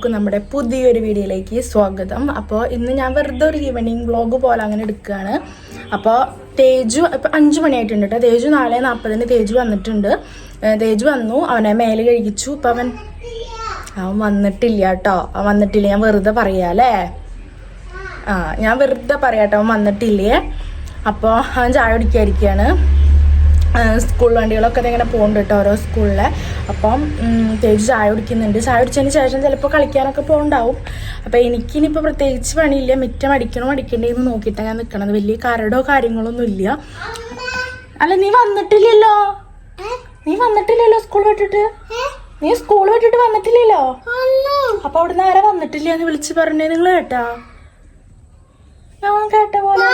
എല്ലാവർക്കും നമ്മുടെ പുതിയൊരു വീഡിയോയിലേക്ക് സ്വാഗതം. അപ്പോൾ ഇന്ന് ഞാൻ വെറുതെ ഒരു ഈവനിങ് വ്ളോഗ് പോലെ അങ്ങനെ എടുക്കുകയാണ്. അപ്പോൾ തേജു ഇപ്പം അഞ്ച് മണിയായിട്ടുണ്ട് കേട്ടോ തേജു നാളെ നാൽപ്പതിന് തേജു വന്നിട്ടുണ്ട്. തേജു വന്നു. അവനെ മേലെ കഴിച്ചു ഇപ്പം അവൻ അവൻ വന്നിട്ടില്ല കേട്ടോ അവൻ വന്നിട്ടില്ല. ഞാൻ വെറുതെ പറയാല്ലേ ആ ഞാൻ വെറുതെ പറയാട്ടോ അവൻ വന്നിട്ടില്ലേ? അപ്പോൾ അവൻ ചായ കുടിക്കാതിരിക്കുകയാണ് സ്കൂൾ വണ്ടികളൊക്കെ ഇങ്ങനെ പോകുന്നുണ്ട് കേട്ടോ ഓരോ സ്കൂളിലെ. അപ്പം തേജ് ചായ കുടിക്കുന്നുണ്ട്. ചായ കുടിച്ചതിന് ശേഷം ചിലപ്പോൾ കളിക്കാനൊക്കെ പോകുന്നുണ്ടാവും അപ്പോൾ എനിക്കിനിപ്പോൾ പ്രത്യേകിച്ച് പണിയില്ല. മിറ്റം അടിക്കണോ അടിക്കണ്ടേ എന്ന് നോക്കിയിട്ടാണ് ഞാൻ നിൽക്കണത് വലിയ കരടോ കാര്യങ്ങളൊന്നും ഇല്ല. അല്ല നീ വന്നിട്ടില്ലല്ലോ? നീ വന്നിട്ടില്ലല്ലോ സ്കൂൾ വിട്ടിട്ട്? നീ സ്കൂൾ വിട്ടിട്ട് വന്നിട്ടില്ലല്ലോ? അപ്പൊ അവിടുന്ന് ആരാ വന്നിട്ടില്ല എന്ന് വിളിച്ച് പറഞ്ഞേ. നിങ്ങൾ കേട്ടാ? ഞാൻ കേട്ട പോലെ.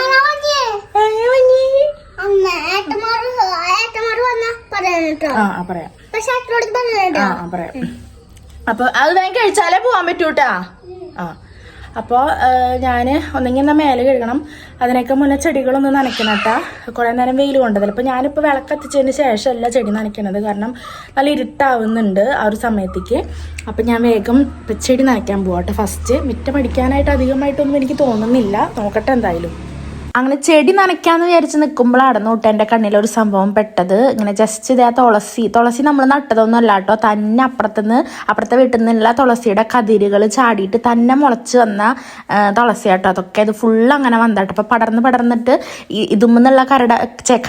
പറയാം. അപ്പൊ അത് ഞാൻ കഴിച്ചാലേ പോവാൻ പറ്റൂട്ടാ. ആ. അപ്പോൾ ഞാൻ ഒന്നെങ്കിൽ എന്നാൽ മേലെ കഴുകണം. അതിനൊക്കെ മുന്നേ ചെടികളൊന്നും നനയ്ക്കണം കേട്ടാ. കുറേ നേരം വെയിൽ കൊണ്ടതല്ല അപ്പോൾ ഞാനിപ്പോൾ വിളക്കത്തിച്ചതിന് ശേഷമല്ല ചെടി നനയ്ക്കണത്. കാരണം നല്ല ഇരുട്ടാവുന്നുണ്ട് ആ ഒരു സമയത്തേക്ക്. അപ്പം ഞാൻ വേഗം ചെടി നനയ്ക്കാൻ പോവാട്ടെ ഫസ്റ്റ് മിറ്റം അടിക്കാനായിട്ട് അധികമായിട്ടൊന്നും എനിക്ക് തോന്നുന്നില്ല. നോക്കട്ടെ എന്തായാലും. അങ്ങനെ ചെടി നനയ്ക്കാന്ന് വിചാരിച്ച് നിൽക്കുമ്പോഴാണ് നോട്ട് എന്റെ കണ്ണിൽ ഒരു സംഭവം പെട്ടത്. ഇങ്ങനെ ജസ്റ്റ് ഇതേ തുളസി. തുളസി നമ്മൾ നട്ടതൊന്നും അല്ല കേട്ടോ. തന്നെ അപ്പുറത്തുനിന്ന് അപ്പുറത്തെ വീട്ടിൽ നിന്നുള്ള തുളസിയുടെ കതിരുകൾ ചാടിയിട്ട് തന്നെ മുളച്ച് വന്ന തുളസി കേട്ടോ. അതൊക്കെ ഇത് ഫുള്ള് അങ്ങനെ വന്നട്ടോ അപ്പോൾ പടർന്ന് പടർന്നിട്ട് ഇതുമെന്നുള്ള കരട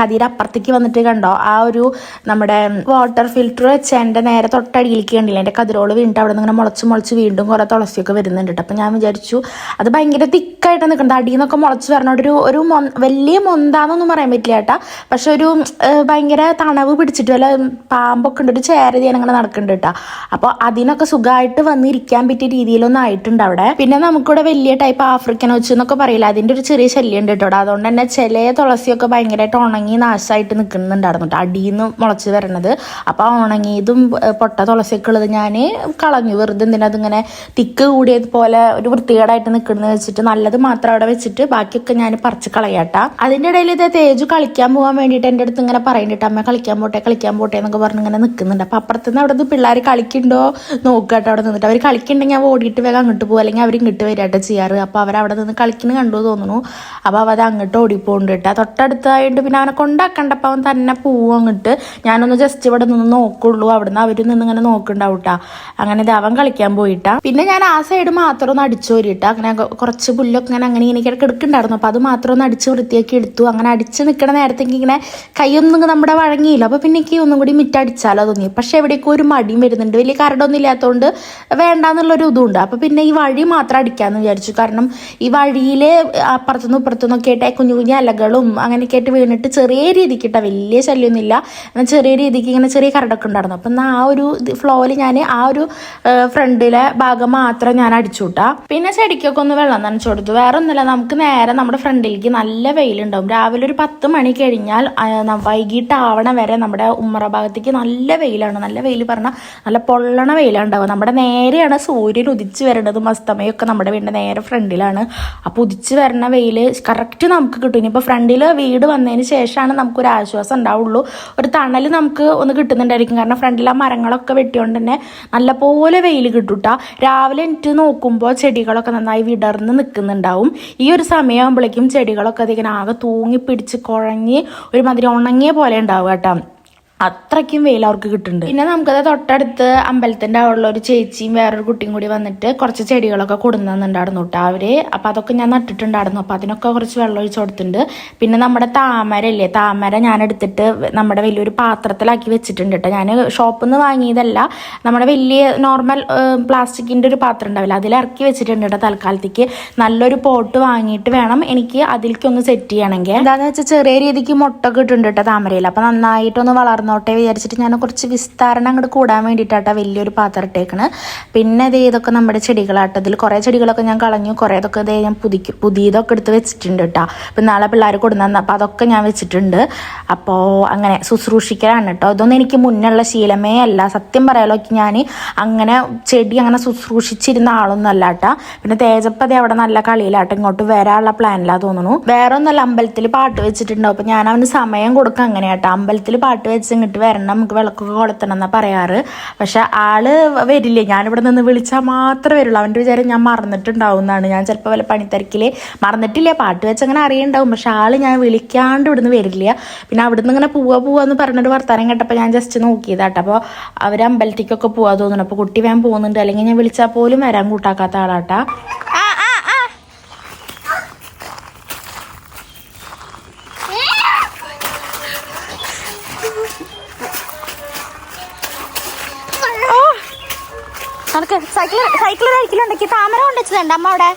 കതിര അപ്പുറത്തേക്ക് വന്നിട്ട് കണ്ടോ? ആ ഒരു നമ്മുടെ വാട്ടർ ഫിൽറ്റർ വെച്ച് എന്റെ നേരെ തൊട്ടടിയിലേക്ക് കണ്ടില്ല? എന്റെ കതിരോൾ വീണ്ടും അവിടെ നിന്ന് ഇങ്ങനെ മുളച്ച് മുളച്ച് വീണ്ടും കുറേ തുളസിയൊക്കെ വരുന്നുണ്ട് കേട്ടോ. അപ്പോൾ ഞാൻ വിചാരിച്ചു അത് ഭയങ്കര തിക്കായിട്ട് നിൽക്കുന്നത് അടിയിൽ നിന്നൊക്കെ മുളച്ച് ഒരു ഒരു മൊ- വലിയ മൊന്താന്നൊന്നും പറയാൻ പറ്റില്ല കേട്ടാ. പക്ഷെ ഒരു ഭയങ്കര തണവ് പിടിച്ചിട്ട് വല്ല പാമ്പൊക്കെ ഉണ്ട് ഒരു ചേരതി അങ്ങനെ നടക്കുന്നുണ്ട് കേട്ടാ. അപ്പോൾ അതിനൊക്കെ സുഖമായിട്ട് വന്നിരിക്കാൻ പറ്റിയ രീതിയിലൊന്നും ആയിട്ടുണ്ട് അവിടെ. പിന്നെ നമുക്കിവിടെ വലിയ ടൈപ്പ് ആഫ്രിക്കൻ വെച്ച് എന്നൊക്കെ പറയില്ല അതിന്റെ ഒരു ചെറിയ ശല്യം ഉണ്ട് കേട്ടോ അതുകൊണ്ട് തന്നെ ചില തുളസിയൊക്കെ ഭയങ്കരമായിട്ട് ഉണങ്ങി നാശമായിട്ട് നിൽക്കുന്നുണ്ടായിരുന്നു കേട്ടോ അടിയിൽ നിന്ന് മുളച്ച് വരണത്. അപ്പോൾ ഉണങ്ങിയതും പൊട്ട തുളസിയൊക്കെ ഉള്ളത് ഞാൻ കളഞ്ഞു. വെറുതെ എന്തിനാ അതിങ്ങനെ തിക്ക് കൂടിയത് പോലെ ഒരു വൃത്തികേടായിട്ട് നിൽക്കുന്നത് വെച്ചിട്ട് നല്ലത് മാത്രം അവിടെ വെച്ചിട്ട് ബാക്കിയൊക്കെ ഞാൻ പറിച്ച് കളയാട്ടാ. അതിന്റെ ഇടയിൽ ഇത് തേജു കളിക്കാൻ പോകാൻ വേണ്ടിയിട്ട് എന്റെ അടുത്ത് ഇങ്ങനെ പറയുന്നുണ്ട് അമ്മ കളിക്കാൻ പോട്ടെ കളിക്കാൻ പോട്ടെ എന്നൊക്കെ പറഞ്ഞ് ഇങ്ങനെ നിൽക്കുന്നുണ്ട് അപ്പൊ അപ്പുറത്തുനിന്ന് അവിടെ നിന്ന് പിള്ളേർ കളിക്കുന്നുണ്ടോ നോക്കാട്ടോ അവിടെ നിന്നിട്ട്. അവർ കളിക്കുന്നുണ്ടെങ്കിൽ ഞാൻ ഓടിയിട്ട് വേഗം അങ്ങോട്ട് പോകും അല്ലെങ്കിൽ അവർ ഇങ്ങോട്ട് വരാട്ടോ ചെയ്യാറ്. അപ്പോൾ അവർ അവിടെ നിന്ന് കളിക്കുന്നത് കണ്ടു തോന്നുന്നു. അപ്പോൾ അത് അങ്ങോട്ട് ഓടിപ്പോണ്ട് കേട്ടോ. തൊട്ടടുത്തായിട്ട് പിന്നെ അവനെ കൊണ്ടാക്കണ്ടപ്പോൾ അവൻ തന്നെ പോവും അങ്ങോട്ട്. ഞാനൊന്ന് ജസ്റ്റ് ഇവിടെ നിന്ന് നോക്കുള്ളൂ. അവിടുന്ന് അവർ നിന്ന് ഇങ്ങനെ നോക്കുന്നുണ്ടാവും അങ്ങനെ ഇത് അവൻ കളിക്കാൻ പോയിട്ടാ. പിന്നെ ഞാൻ ആ സൈഡ് മാത്രം ഒന്ന് അടിച്ചോരിട്ടാ അങ്ങനെ കുറച്ച് പുല്ലൊക്കെ ഇങ്ങനെ അങ്ങനെ ഇങ്ങനെ കിടക്കുന്നുണ്ടായിരുന്നു. അപ്പോൾ അത് മാത്രം ഒന്ന് അടിച്ച് വൃത്തിയാക്കി എടുത്തു. അങ്ങനെ അടിച്ച് നിൽക്കണ നേരത്തേക്ക് ഇങ്ങനെ കൈയൊന്നും നമ്മുടെ വഴങ്ങിയില്ല. അപ്പോൾ പിന്നെ എനിക്ക് ഒന്നും കൂടി മിറ്റടിച്ചാലോ തോന്നി പക്ഷേ എവിടെയൊക്കെ ഒരു മടിയും വരുന്നുണ്ട്. വലിയ കരടൊന്നും ഇല്ലാത്തതുകൊണ്ട് വേണ്ടാന്നുള്ളൊരു ഇതുണ്ട്. അപ്പോൾ പിന്നെ ഈ വഴി മാത്രം അടിക്കാമെന്ന് വിചാരിച്ചു. കാരണം ഈ വഴിയിൽ അപ്പുറത്തുനിന്ന് ഇപ്പുറത്തുനിന്നൊക്കെ ആയിട്ട് കുഞ്ഞു കുഞ്ഞു അലകളും അങ്ങനെയൊക്കെ ആയിട്ട് വീണിട്ട് ചെറിയ രീതിക്ക് കേട്ടോ വലിയ ശല്യമൊന്നുമില്ല എന്നാൽ ചെറിയ രീതിക്ക് ഇങ്ങനെ ചെറിയ കരടൊക്കെ ഉണ്ടായിരുന്നു. അപ്പം ആ ഒരു ഫ്ലോയിൽ ഞാൻ ആ ഒരു ഫ്രണ്ടിലെ ഭാഗം മാത്രം ഞാൻ അടിച്ചു വിട്ടാ പിന്നെ ചെടിക്കൊക്കെ ഒന്ന് വെള്ളം നനച്ചു കൊടുത്തു. വേറെ ഒന്നുമില്ല നമുക്ക് നേരെ നമ്മുടെ ഫ്രണ്ടിലേക്ക് നല്ല വെയിലുണ്ടാവും. രാവിലെ ഒരു പത്ത് മണി കഴിഞ്ഞാൽ വൈകിട്ടാവണ വരെ നമ്മുടെ ഉമ്മറ ഭാഗത്തേക്ക് നല്ല വെയിലാണ്. നല്ല വെയിൽ പറഞ്ഞാൽ നല്ല പൊള്ളണ വെയിലാണ് ഉണ്ടാവുക നമ്മുടെ നേരെയാണ് സൂര്യൻ ഉദിച്ച് വരേണ്ടതും അസ്തമയൊക്കെ നമ്മുടെ വീടിന്റെ നേരെ ഫ്രണ്ടിലാണ്. അപ്പോൾ ഉദിച്ച് വരണ വെയിൽ കറക്റ്റ് നമുക്ക് കിട്ടും. ഇനിയിപ്പോൾ ഫ്രണ്ടിൽ വീട് വന്നതിന് ശേഷമാണ് നമുക്കൊരു ആശ്വാസം ഉണ്ടാവുള്ളൂ. ഒരു തണൽ നമുക്ക് ഒന്ന് കിട്ടുന്നുണ്ടായിരിക്കും. കാരണം ഫ്രണ്ടിൽ ആ മരങ്ങളൊക്കെ വെട്ടിയോണ്ട് തന്നെ നല്ലപോലെ വെയിൽ കിട്ടൂട്ടാ. രാവിലെ എനിക്ക് നോക്കുമ്പോൾ ചെടികളൊക്കെ നന്നായി വിടർന്ന് നിൽക്കുന്നുണ്ടാവും ഈ ഒരു സമയമാകുമ്പോഴേക്കും ചെടികളൊക്കെ അതിങ്ങനെ ആകെ തൂങ്ങി പിടിച്ച് കുഴഞ്ഞ് ഒരുമാതിരി ഉണങ്ങിയ പോലെ ഉണ്ടാവുക കേട്ടോ. അത്രയ്ക്കും വെയിൽ അവർക്ക് കിട്ടുന്നുണ്ട്. പിന്നെ നമുക്കത് തൊട്ടടുത്ത് അമ്പലത്തിന്റെ അവിടെ ഒരു ചേച്ചിയും വേറൊരു കുട്ടിയും കൂടി വന്നിട്ട് കുറച്ച് ചെടികളൊക്കെ കൊടുന്നുണ്ടായിരുന്നു കേട്ടോ അവർ. അപ്പൊ അതൊക്കെ ഞാൻ നട്ടിട്ടുണ്ടായിരുന്നു. അപ്പൊ അതിനൊക്കെ കുറച്ച് വെള്ളം ഒഴിച്ചു കൊടുത്തിട്ടുണ്ട്. പിന്നെ നമ്മുടെ താമര ഇല്ലേ താമര ഞാൻ എടുത്തിട്ട് നമ്മുടെ വലിയൊരു പാത്രത്തിലാക്കി വെച്ചിട്ടുണ്ട് കേട്ടോ. ഞാൻ ഷോപ്പിൽ നിന്ന് വാങ്ങിയതല്ല നമ്മുടെ വലിയ നോർമൽ പ്ലാസ്റ്റിക്കിന്റെ ഒരു പാത്രം ഉണ്ടാവില്ല അതിൽ ഇറക്കി വെച്ചിട്ടുണ്ട് കേട്ടോ തൽക്കാലത്തേക്ക്. നല്ലൊരു പോട്ട് വാങ്ങിയിട്ട് വേണം എനിക്ക് അതിലേക്കൊന്ന് സെറ്റ് ചെയ്യണമെങ്കിൽ. എന്താന്ന് വെച്ചാൽ ചെറിയ രീതിക്ക് മുട്ടൊക്കെ ഇട്ടുണ്ട് കേട്ടോ താമരയിൽ. അപ്പൊ നന്നായിട്ടൊന്ന് വളർന്നോട്ടെ വിചാരിച്ചിട്ട് ഞാൻ കുറച്ച് വിസ്താരണം അങ്ങോട്ട് കൂടാൻ വേണ്ടിയിട്ടാട്ടോ വലിയൊരു പാത്രം ഇട്ടേക്കണ്. പിന്നെ ഇത് ഇതൊക്കെ നമ്മുടെ ചെടികളാട്ടോ. ഇതിൽ കുറേ ചെടികളൊക്കെ ഞാൻ കളഞ്ഞു. കുറേ ഇതൊക്കെ ഇതേ ഞാൻ പുതുക്കി പുതിയതൊക്കെ എടുത്ത് വെച്ചിട്ടുണ്ട് കേട്ടോ. അപ്പം നാളെ പിള്ളേർ കൊടുന്ന അപ്പോൾ അതൊക്കെ ഞാൻ വെച്ചിട്ടുണ്ട്. അപ്പോൾ അങ്ങനെ ശുശ്രൂഷിക്കലാണ് കേട്ടോ. ഇതൊന്നും എനിക്ക് മുന്നുള്ള ശീലമേ അല്ല. സത്യം പറയാലോ ഞാൻ അങ്ങനെ ചെടി അങ്ങനെ ശുശ്രൂഷിച്ചിരുന്ന ആളൊന്നും അല്ല കേട്ടോ. പിന്നെ തേജപ്പതി അവിടെ നല്ല കളിയിലാട്ടോ. ഇങ്ങോട്ട് വരാനുള്ള പ്ലാനിലാ തോന്നുന്നു. വേറെ ഒന്നല്ല അമ്പലത്തിൽ പാട്ട് വെച്ചിട്ടുണ്ടാവും. അപ്പം ഞാൻ അവന് സമയം കൊടുക്കാം അങ്ങനെ കേട്ടോ അമ്പലത്തിൽ പാട്ട് വെച്ച് ഇങ്ങോട്ട് വരണം നമുക്ക് വിളക്കൊക്കെ കൊളുത്തണം എന്നാ പറയാറ്. പക്ഷെ ആൾ വരില്ലേ ഞാനിവിടെ നിന്ന് വിളിച്ചാൽ മാത്രമേ വരുള്ളൂ. അവന്റെ വിചാരം ഞാൻ മറന്നിട്ടുണ്ടാവും എന്നാണ്. ഞാൻ ചിലപ്പോൾ വല്ല പണിത്തിരക്കിൽ മറന്നിട്ടില്ല പാട്ട് വെച്ച് അങ്ങനെ അറിയുണ്ടാവും. പക്ഷെ ആൾ ഞാൻ വിളിക്കാണ്ട് ഇവിടുന്ന് വരില്ല. പിന്നെ അവിടുന്ന് ഇങ്ങനെ പോവാ പോവാന്ന് പറഞ്ഞിട്ട് വർത്താനം കേട്ടപ്പോൾ ഞാൻ ജസ്റ്റ് നോക്കിയതാട്ടോ. അപ്പോൾ അവർ അമ്പലത്തേക്കൊക്കെ പോവാ തോന്നുന്നു. അപ്പോൾ കുട്ടി വേൻ പോകുന്നുണ്ട്. അല്ലെങ്കിൽ ഞാൻ വിളിച്ചാൽ പോലും വരാൻ കൂട്ടാക്കാത്ത ആളാട്ടാ. സൈക്കിൾ സൈക്കിൾ കഴിക്കലുണ്ടെങ്കിൽ താമര കൊണ്ടുവച്ചതുണ്ട് അമ്മ അവിടെ?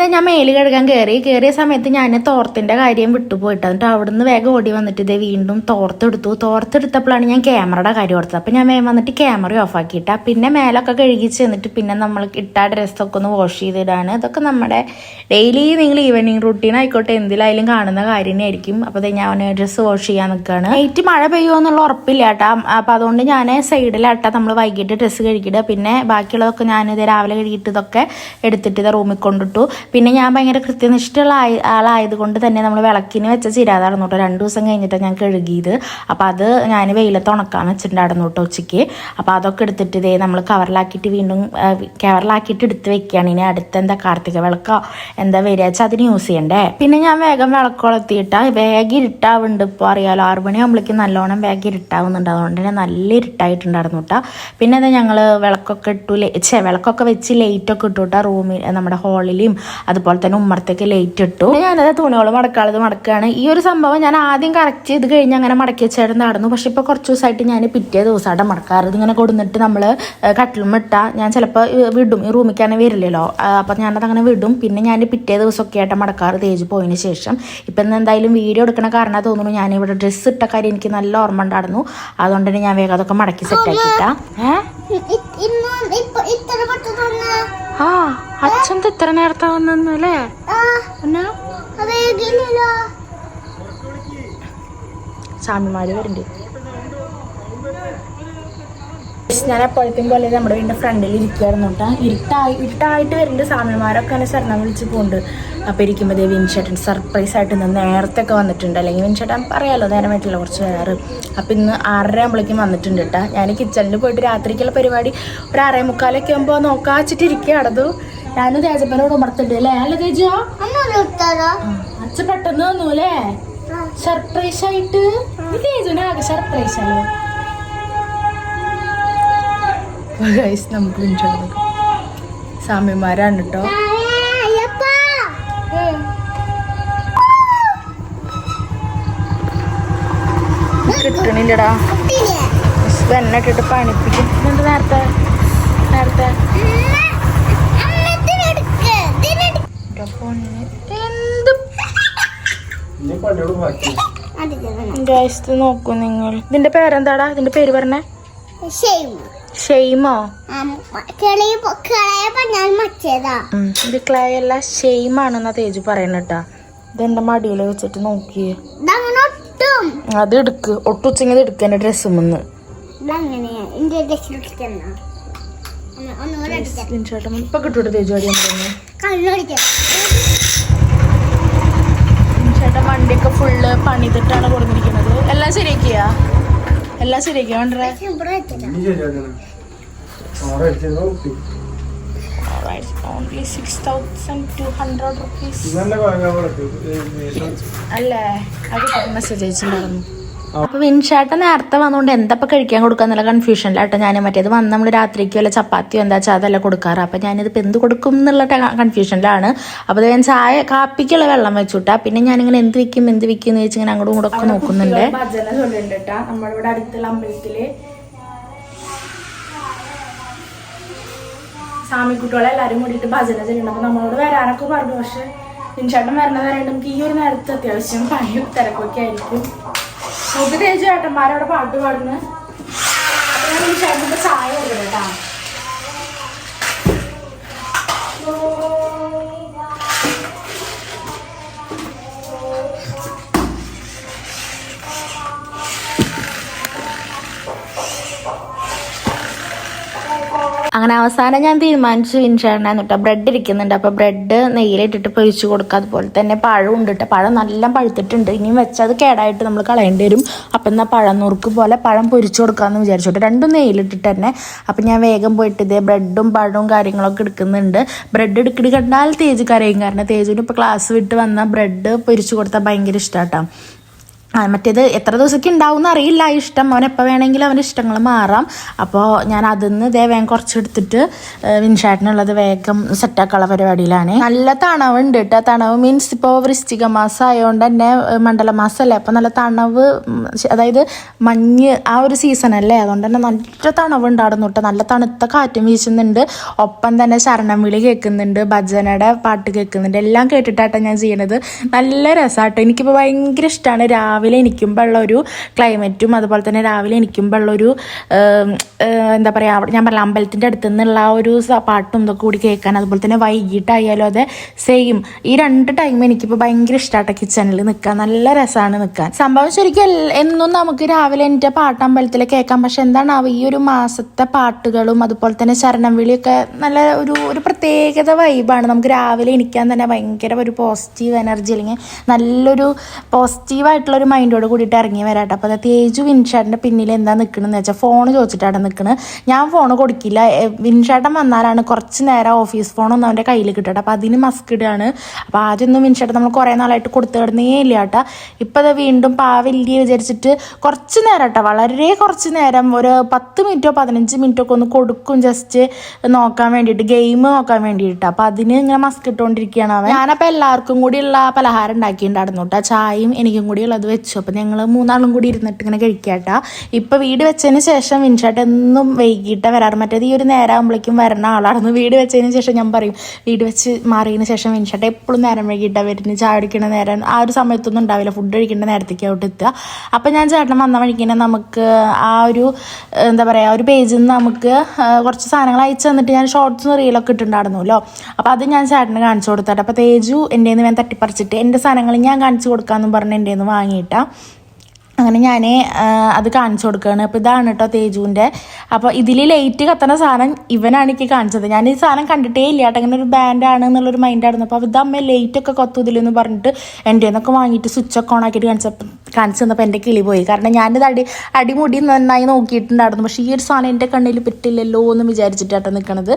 ഇതാ ഞാൻ മേൽ കഴുകാൻ കയറി കയറിയ സമയത്ത് ഞാൻ തോർത്തിന്റെ കാര്യം വിട്ടുപോയിട്ട് എന്നിട്ട് അവിടെ നിന്ന് വേഗം ഓടി വന്നിട്ട് ഇതേ വീണ്ടും തോർത്തെടുത്തു. തോർത്തെടുത്തപ്പോഴാണ് ഞാൻ ക്യാമറയുടെ കാര്യം ഓർത്തത്. അപ്പം ഞാൻ വേഗം വന്നിട്ട് ക്യാമറ ഓഫ് ആക്കിയിട്ട പിന്നെ മേലൊക്കെ കഴുകി ചെന്നിട്ട് പിന്നെ നമ്മൾ ഇട്ട ഡ്രസ്സൊക്കെ ഒന്ന് വാഷ് ചെയ്തിടാണ്. അതൊക്കെ നമ്മുടെ ഡെയിലി നിങ്ങൾ ഈവനിങ് റുട്ടീൻ ആയിക്കോട്ടെ. എന്തിലായാലും കാണുന്ന കാര്യം തന്നെയായിരിക്കും അപ്പോൾ ഞാൻ ഡ്രസ്സ് വാഷ് ചെയ്യാൻ നിൽക്കുകയാണ് നൈറ്റ് മഴ പെയ്യുമോ എന്നുള്ള ഉറപ്പില്ല കേട്ടാ. അപ്പം അതുകൊണ്ട് ഞാൻ സൈഡിലാട്ടാ നമ്മൾ വൈകിട്ട് ഡ്രസ്സ് കഴുകിയിട്ട് പിന്നെ ബാക്കിയുള്ളതൊക്കെ ഞാൻ ഇത് രാവിലെ കഴുകിയിട്ട് ഇതൊക്കെ എടുത്തിട്ട് ഇത് റൂമിൽ കൊണ്ടിട്ടു. പിന്നെ ഞാൻ ഭയങ്കര കൃത്യനിഷ്ഠയുള്ള ആളായതുകൊണ്ട് തന്നെ നമ്മൾ വിളക്കിന് വെച്ച ചിരാതായിരുന്നു കേട്ടോ. രണ്ട് ദിവസം കഴിഞ്ഞിട്ടാണ് ഞാൻ കഴുകിയത്. അപ്പോൾ അത് ഞാൻ വെയിലത്ത് ഉണക്കാൻ വെച്ചിട്ടുണ്ടായിരുന്നു കേട്ടോ ഉച്ചയ്ക്ക്. അപ്പോൾ അതൊക്കെ എടുത്തിട്ട് ഇതേ നമ്മൾ കവറിലാക്കിയിട്ട് വീണ്ടും കവറിലാക്കിയിട്ട് എടുത്ത് വെക്കുകയാണ് ഇനി അടുത്ത എന്താ കാർത്തിക വിളക്കോ എന്താ വരിക വെച്ചാൽ അതിന് യൂസ് ചെയ്യണ്ടേ. പിന്നെ ഞാൻ വേഗം വിളക്കുളത്തിയിട്ട് വേഗം ഇരുട്ടാവുന്നുണ്ട് ഇപ്പോൾ അറിയാലോ. ആറ് മണിയാകുമ്പോഴേക്കും നല്ലോണം വേഗം ഇരുട്ടാവുന്നുണ്ട്. അതുകൊണ്ട് തന്നെ നല്ല ഇരുട്ടായിട്ടുണ്ടായിരുന്നു കേട്ടോ. പിന്നെ എന്താ ഞങ്ങൾ വിളക്കൊക്കെ ഇട്ടു ഛേ വിളക്കൊക്കെ വെച്ച് ലൈറ്റൊക്കെ ഇട്ടു കേട്ടോ. റൂമിൽ നമ്മുടെ ഹാളിലും അതുപോലെ തന്നെ ഉമ്മറത്തേക്ക് ലൈറ്റ് ഇട്ടു. ഞാനത് തുണികൾ മടക്കാളത് മടക്കുകയാണ്. ഈ ഒരു സംഭവം ഞാൻ ആദ്യം കറക്റ്റ് ചെയ്ത് കഴിഞ്ഞ് അങ്ങനെ മടക്കി വെച്ചായിരുന്നു നടന്നു. പക്ഷെ ഇപ്പോൾ കുറച്ച് ദിവസമായിട്ട് ഞാൻ പിറ്റേ ദിവസമായിട്ട് മടക്കാറ്. ഇതിങ്ങനെ കൊടുന്നിട്ട് നമ്മൾ കട്ടിലും ഇട്ടാൽ ഞാൻ ചിലപ്പോൾ വിടും. ഈ റൂമിക്കാണ് വരില്ലല്ലോ. അപ്പം ഞാനത് അങ്ങനെ വിടും. പിന്നെ ഞാൻ പിറ്റേ ദിവസമൊക്കെ ആയിട്ട് മടക്കാറ് തേജ് പോയതിന് ശേഷം. ഇപ്പം ഇന്ന് എന്തായാലും വീഡിയോ എടുക്കണ കാരണം തോന്നുന്നു ഞാൻ ഇവിടെ ഡ്രസ്സ് ഇട്ട കാര്യം എനിക്ക് നല്ല ഓർമ്മ ഉണ്ടായിരുന്നു. അതുകൊണ്ട് തന്നെ ഞാൻ വേഗം അതൊക്കെ മടക്കി സെറ്റ് ആക്കിയിട്ടാ. ഏഹ്? ആ അച്ഛൻ ഇത്ര നേരത്തെ വന്നല്ലേ അല്ലേ സ്വാമിമാര് വരുന്നുണ്ട് ഞാൻ എപ്പോഴത്തേക്കും പോലെ നമ്മുടെ വീടിന്റെ ഫ്രണ്ടിൽ ഇരിക്കുകയായിരുന്നു കേട്ടോ. ഇരുട്ടായി ഇരുട്ടായിട്ട് വരുന്നുണ്ട്. സ്വാമിമാരൊക്കെ എന്നെ ശരണം വിളിച്ച് പോകുന്നുണ്ട് അപ്പോൾ ഇരിക്കുമ്പോൾ ദേ വിൻചേട്ടൻ സർപ്രൈസ് ആയിട്ട് ഇന്ന് നേരത്തെ ഒക്കെ വന്നിട്ടുണ്ട്. അല്ലെങ്കിൽ വിൻചേട്ടൻ പറയാമല്ലോ നേരം പറ്റില്ല കുറച്ച് വരാറ് അപ്പോൾ ഇന്ന് ആറര ആകുമ്പോഴേക്കും വന്നിട്ടുണ്ട് കേട്ടോ. ഞാൻ കിച്ചണിൽ പോയിട്ട് രാത്രിക്കുള്ള പരിപാടി ഒരു ആറേ മുക്കാലൊക്കെ ആകുമ്പോൾ നോക്കാച്ചിട്ട് ഇരിക്കുക ഞാൻ തേജപ്പനോട് ഉമർത്തുണ്ട് അല്ലേ? അല്ല തേജോ? അച്ഛൻ പെട്ടെന്ന് തന്നു അല്ലേ? സർപ്രൈസ് ആയിട്ട്. ആകെ സർപ്രൈസ് അല്ലേ ഗൈസ് നമുക്ക് വിളിച്ചോണ്ട് സാമ്യന്മാരാണ് കേട്ടോ അയ്യപ്പാ കിട്ടണില്ലടാ. എന്നെ ഇട്ടിട്ട് പണിപ്പിക്കും. എന്താ നേരത്തെ? നേരത്തെ. നോക്കൂ നിങ്ങൾ. ഇതിന്റെ പേരെന്താടാ? ഇതിന്റെ പേര് പറഞ്ഞേ. ഷെയ്മോ. ഇത് ക്ലേ അല്ല ഷെയ്മാണെന്നാ തേജ് പറയണട്ടാ ഇതെന്റെ മടിയിൽ വെച്ചിട്ട് നോക്കിയേ. അത് എടുക്ക്. ഒട്ടുച്ചെങ്കിൽ എടുക്ക. എന്റെ ഡ്രസ് മുന്ന് ഇപ്പൊ കിട്ടൂട്ട് തേജ് ചേട്ടൻ വണ്ടിയൊക്കെ ഫുള്ള് പണിതിട്ടാണ് കൊടുത്തിരിക്കുന്നത് എല്ലാം ശരിയാക്കിയാ? എല്ലാം വെച്ചതാ only six thousand two hundred rupees അല്ലേ? അത് മെസ്സേജ് അയച്ചിട്ടുണ്ടായിരുന്നു. അപ്പൊ വിൻഷാട്ട നേരത്തെ വന്നുകൊണ്ട് എന്തപ്പൊ കഴിക്കാൻ കൊടുക്കാന്നുള്ള കൺഫ്യൂഷനിലാട്ടോ ഞാൻ മറ്റേത് വന്ന് നമ്മൾ രാത്രിക്ക് വല്ല ചപ്പാത്തിയോ എന്താ വെച്ചാൽ അതല്ല കൊടുക്കാറ്. അപ്പൊ ഞാനിത് എന്ത് കൊടുക്കും എന്നുള്ള കൺഫ്യൂഷനിലാണ് അപ്പൊ ഞാൻ ചായ കാപ്പിക്കുള്ള വെള്ളം വെച്ചുട്ടാ. പിന്നെ ഞാനിങ്ങനെ എന്ത് വെക്കും എന്ത് വെക്കും എന്ന് ഇങ്ങനെ അങ്ങോട്ടും കൂടെ ഒക്കെ നോക്കുന്നുണ്ട്. നമ്മളിവിടെ അടുത്തുള്ള അമ്പലത്തിൽ സ്വാമിക്കുട്ടികളെ എല്ലാരും കൂടിയിട്ട് ഭജന ചെല്ലുണ്ട്. അപ്പൊ നമ്മളോട് വരാനൊക്കെ പറഞ്ഞു. പക്ഷെ ഇൻഷാട്ടം വരണ വരെ നമുക്ക് ഈ ഒരു നേരത്തെ അത്യാവശ്യം പണിയും തിരക്കൊക്കെ ആയിരിക്കും. നമുക്ക് തേജ് ചേട്ടന്മാരവിടെ പാട്ട് പാടുന്ന. ചേട്ടന്റെ ചായ കേട്ടാ. അങ്ങനെ അവസാനം ഞാൻ തീരുമാനിച്ചു ഇൻഷാറിനെ കേട്ടോ. ബ്രെഡ് ഇരിക്കുന്നുണ്ട്. അപ്പോൾ ബ്രെഡ് നെയ്യിലിട്ടിട്ട് പൊരിച്ചു കൊടുക്കുക. അതുപോലെ തന്നെ പഴം ഉണ്ട് കേട്ടോ. പഴം നല്ല പഴുത്തിട്ടുണ്ട്. ഇനിയും വെച്ചത് കേടായിട്ട് നമ്മൾ കളയേണ്ടി വരും. അപ്പം എന്നാൽ പഴം നുറുക്ക് പോലെ പഴം പൊരിച്ചു കൊടുക്കാമെന്ന് വിചാരിച്ചോട്ടെ രണ്ടും നെയ്യിലിട്ടിട്ട് തന്നെ. അപ്പം ഞാൻ വേഗം പോയിട്ട് ഇതേ ബ്രെഡും പഴവും കാര്യങ്ങളൊക്കെ എടുക്കുന്നുണ്ട്. ബ്രെഡ് എടുക്കിട്ട് കണ്ടാൽ തേജ് കരയും കാരണം തേജുവിന് ഇപ്പോൾ ക്ലാസ് വിട്ട് വന്നാൽ ബ്രെഡ് പൊരിച്ചു കൊടുത്താൽ ഭയങ്കര ഇഷ്ടമാട്ടോ മറ്റേത് എത്ര ദിവസമൊക്കെ ഉണ്ടാവും അറിയില്ല. ആ ഇഷ്ടം അവൻ എപ്പോൾ വേണമെങ്കിലും അവന്റെ ഇഷ്ടങ്ങൾ മാറാം. അപ്പോൾ ഞാൻ അതിൽ നിന്ന് ഇതേ വേഗം കുറച്ചെടുത്തിട്ട് വിൻഷാട്ടിനുള്ളത് വേഗം സെറ്റാക്കാനുള്ള പരിപാടിയിലാണ്. നല്ല തണവ് ഉണ്ട് കേട്ടോ. തണവ് മീൻസ് ഇപ്പോൾ വൃശ്ചിക മാസം ആയതുകൊണ്ട് തന്നെ മണ്ഡല മാസമല്ലേ അപ്പോൾ നല്ല തണവ് അതായത് മഞ്ഞ് ആ ഒരു സീസൺ അല്ലേ? അതുകൊണ്ട് തന്നെ നല്ല തണവ് ഉണ്ടായിരുന്നു കേട്ടോ നല്ല തണുത്ത കാറ്റും വീശുന്നുണ്ട്. ഒപ്പം തന്നെ ശരണം വിളി കേൾക്കുന്നുണ്ട്. ഭജനയുടെ പാട്ട് കേൾക്കുന്നുണ്ട്. എല്ലാം കേട്ടിട്ടാട്ടോ ഞാൻ ചെയ്യണത്. നല്ല രസമാട്ടോ എനിക്കിപ്പോൾ ഭയങ്കര ഇഷ്ടമാണ് രാവിലെ എനിക്കുമ്പോൾ ഉള്ള ഒരു ക്ലൈമറ്റും അതുപോലെ തന്നെ രാവിലെ എനിക്കുമ്പോൾ ഉള്ള ഒരു എന്താ പറയുക അവിടെ ഞാൻ പറഞ്ഞ അമ്പലത്തിന്റെ അടുത്ത് നിന്നുള്ള ആ ഒരു പാട്ടും ഇതൊക്കെ കൂടി കേൾക്കാൻ അതുപോലെ തന്നെ വൈകിട്ടായാലും അതെ സെയിം ഈ രണ്ട് ടൈം എനിക്കിപ്പോൾ ഭയങ്കര ഇഷ്ടമാട്ട കിച്ചണിൽ നിൽക്കാൻ നല്ല രസമാണ് നിൽക്കാൻ സംഭവം ശരിക്കും എന്നും നമുക്ക് രാവിലെ എന്റെ പാട്ട് അമ്പലത്തിൽ കേൾക്കാം. പക്ഷെ എന്താണ് ഈ ഒരു മാസത്തെ പാട്ടുകളും അതുപോലെ തന്നെ ശരണം വിളിയൊക്കെ നല്ല ഒരു ഒരു പ്രത്യേകത വൈബാണ് നമുക്ക് രാവിലെ എനിക്കാൻ തന്നെ ഭയങ്കര ഒരു പോസിറ്റീവ് എനർജി അല്ലെങ്കിൽ നല്ലൊരു പോസിറ്റീവായിട്ടുള്ള ഒരു മൈൻഡോട് കൂടിയിട്ട് ഇറങ്ങി വരാട്ടെ അപ്പോൾ അത് തേജു വിൻഷാട്ടിന്റെ പിന്നിൽ എന്താ നിൽക്കണമെന്ന് വെച്ചാൽ ഫോൺ ചോദിച്ചിട്ടാണ് നിൽക്കുന്നത് ഞാൻ ഫോൺ കൊടുക്കില്ല. വിൻഷാട്ടൻ വന്നാലാണ് കുറച്ച് നേരം ഓഫീസ് ഫോണൊന്നും അവന്റെ കയ്യിൽ കിട്ടട്ടെ അപ്പോൾ അതിന് മസ്ക് ഇടുകയാണ് അപ്പോൾ ആദ്യമൊന്നും വിൻഷാട്ടൻ നമ്മൾ കുറേ നാളായിട്ട് കൊടുത്തു കിടന്നേ ഇല്ല കേട്ടോ ഇപ്പോൾ അത് വീണ്ടും പാവില്ലേ വിചാരിച്ചിട്ട് കുറച്ച് നേരം കേട്ടോ വളരെ കുറച്ച് നേരം. ഒരു പത്ത് മിനിറ്റോ പതിനഞ്ച് മിനിറ്റോ ഒക്കെ ഒന്ന് കൊടുക്കും ജസ്റ്റ് നോക്കാൻ വേണ്ടിയിട്ട്. ഗെയിം നോക്കാൻ വേണ്ടിയിട്ട് അപ്പോൾ അതിന് ഇങ്ങനെ മസ്ക് ഇട്ടുകൊണ്ടിരിക്കുകയാണ് അവൻ. ഞാനപ്പോൾ എല്ലാവർക്കും കൂടിയുള്ള പലഹാരം ഉണ്ടാക്കിയിട്ടുണ്ടായിരുന്നു കേട്ടോ ചായയും എനിക്കും കൂടി ഉള്ളത് വെച്ചു. അപ്പോൾ ഞങ്ങൾ മൂന്നാളും കൂടി ഇരുന്നിട്ട് ഇങ്ങനെ കഴിക്കാട്ടാ. ഇപ്പോൾ വീട് വെച്ചതിന് ശേഷം വിൻഷാട്ട് എന്നും വൈകിട്ട് വരാറ്. മറ്റേത് ഈ ഒരു നേരം ആകുമ്പോഴേക്കും വരുന്ന ആളാണെന്ന് വീട് വെച്ചതിന് ശേഷം ഞാൻ പറയും വീട് വെച്ച് മാറിയതിന് ശേഷം വിൻഷാട്ട് എപ്പോഴും നേരം വൈകിട്ടാണ് വരുന്നത് ചായ കുടിക്കുന്ന നേരം ആ ഒരു സമയത്തൊന്നും ഉണ്ടാവില്ല. ഫുഡ് കഴിക്കേണ്ട നേരത്തേക്ക് അവിടെ എത്തുക. അപ്പം ഞാൻ ചേട്ടൻ വന്ന വഴിക്ക് തന്നെ നമുക്ക് ആ ഒരു എന്താ പറയുക ഒരു പേജിൽ നിന്ന് നമുക്ക് കുറച്ച് സാധനങ്ങൾ അയച്ചു തന്നിട്ട് ഞാൻ ഷോർട്സ് റീലൊക്കെ ഇട്ടുണ്ടായിരുന്നല്ലോ അപ്പോൾ അത് ഞാൻ ചേട്ടന് കാണിച്ചു കൊടുത്തിട്ട്. അപ്പോൾ തേജു എന്റെ നിന്ന് ഞാൻ തട്ടിപ്പറിച്ചിട്ട് എന്റെ സാധനങ്ങൾ ഞാൻ കാണിച്ചു കൊടുക്കാമെന്നും പറഞ്ഞ് എന്റെ നിന്ന് വാങ്ങിയിട്ടാ 啊。അങ്ങനെ ഞാൻ അത് കാണിച്ചു കൊടുക്കുകയാണ് അപ്പോൾ ഇതാണ് കേട്ടോ തേജുവിന്റെ അപ്പോൾ ഇതിൽ ലൈറ്റ് കത്തണ സാധനം ഇവനാണ് എനിക്ക് കാണിച്ചത്. ഞാൻ ഈ സാധനം കണ്ടിട്ടേ ഇല്ല കേട്ടോ. അങ്ങനെ ഒരു ബാൻഡാണ് എന്നുള്ളൊരു മൈൻഡായിരുന്നു അപ്പോൾ ഇത് അമ്മ ലൈറ്റൊക്കെ കത്തു ഇതിലെന്ന് പറഞ്ഞിട്ട് എന്റെ നിന്നൊക്കെ വാങ്ങിയിട്ട് സ്വിച്ചൊക്കെ ഓൺ ആക്കിയിട്ട് കാണിച്ചപ്പോൾ കാണിച്ചു തന്നപ്പോൾ എന്റെ കിളി പോയി. കാരണം ഞാനിത് അടി അടിമുടി നന്നായി നോക്കിയിട്ടുണ്ടായിരുന്നു. പക്ഷേ ഈ ഒരു സാധനം എന്റെ കണ്ണിൽ പറ്റില്ലല്ലോ എന്ന് വിചാരിച്ചിട്ടാണ് നിൽക്കണത്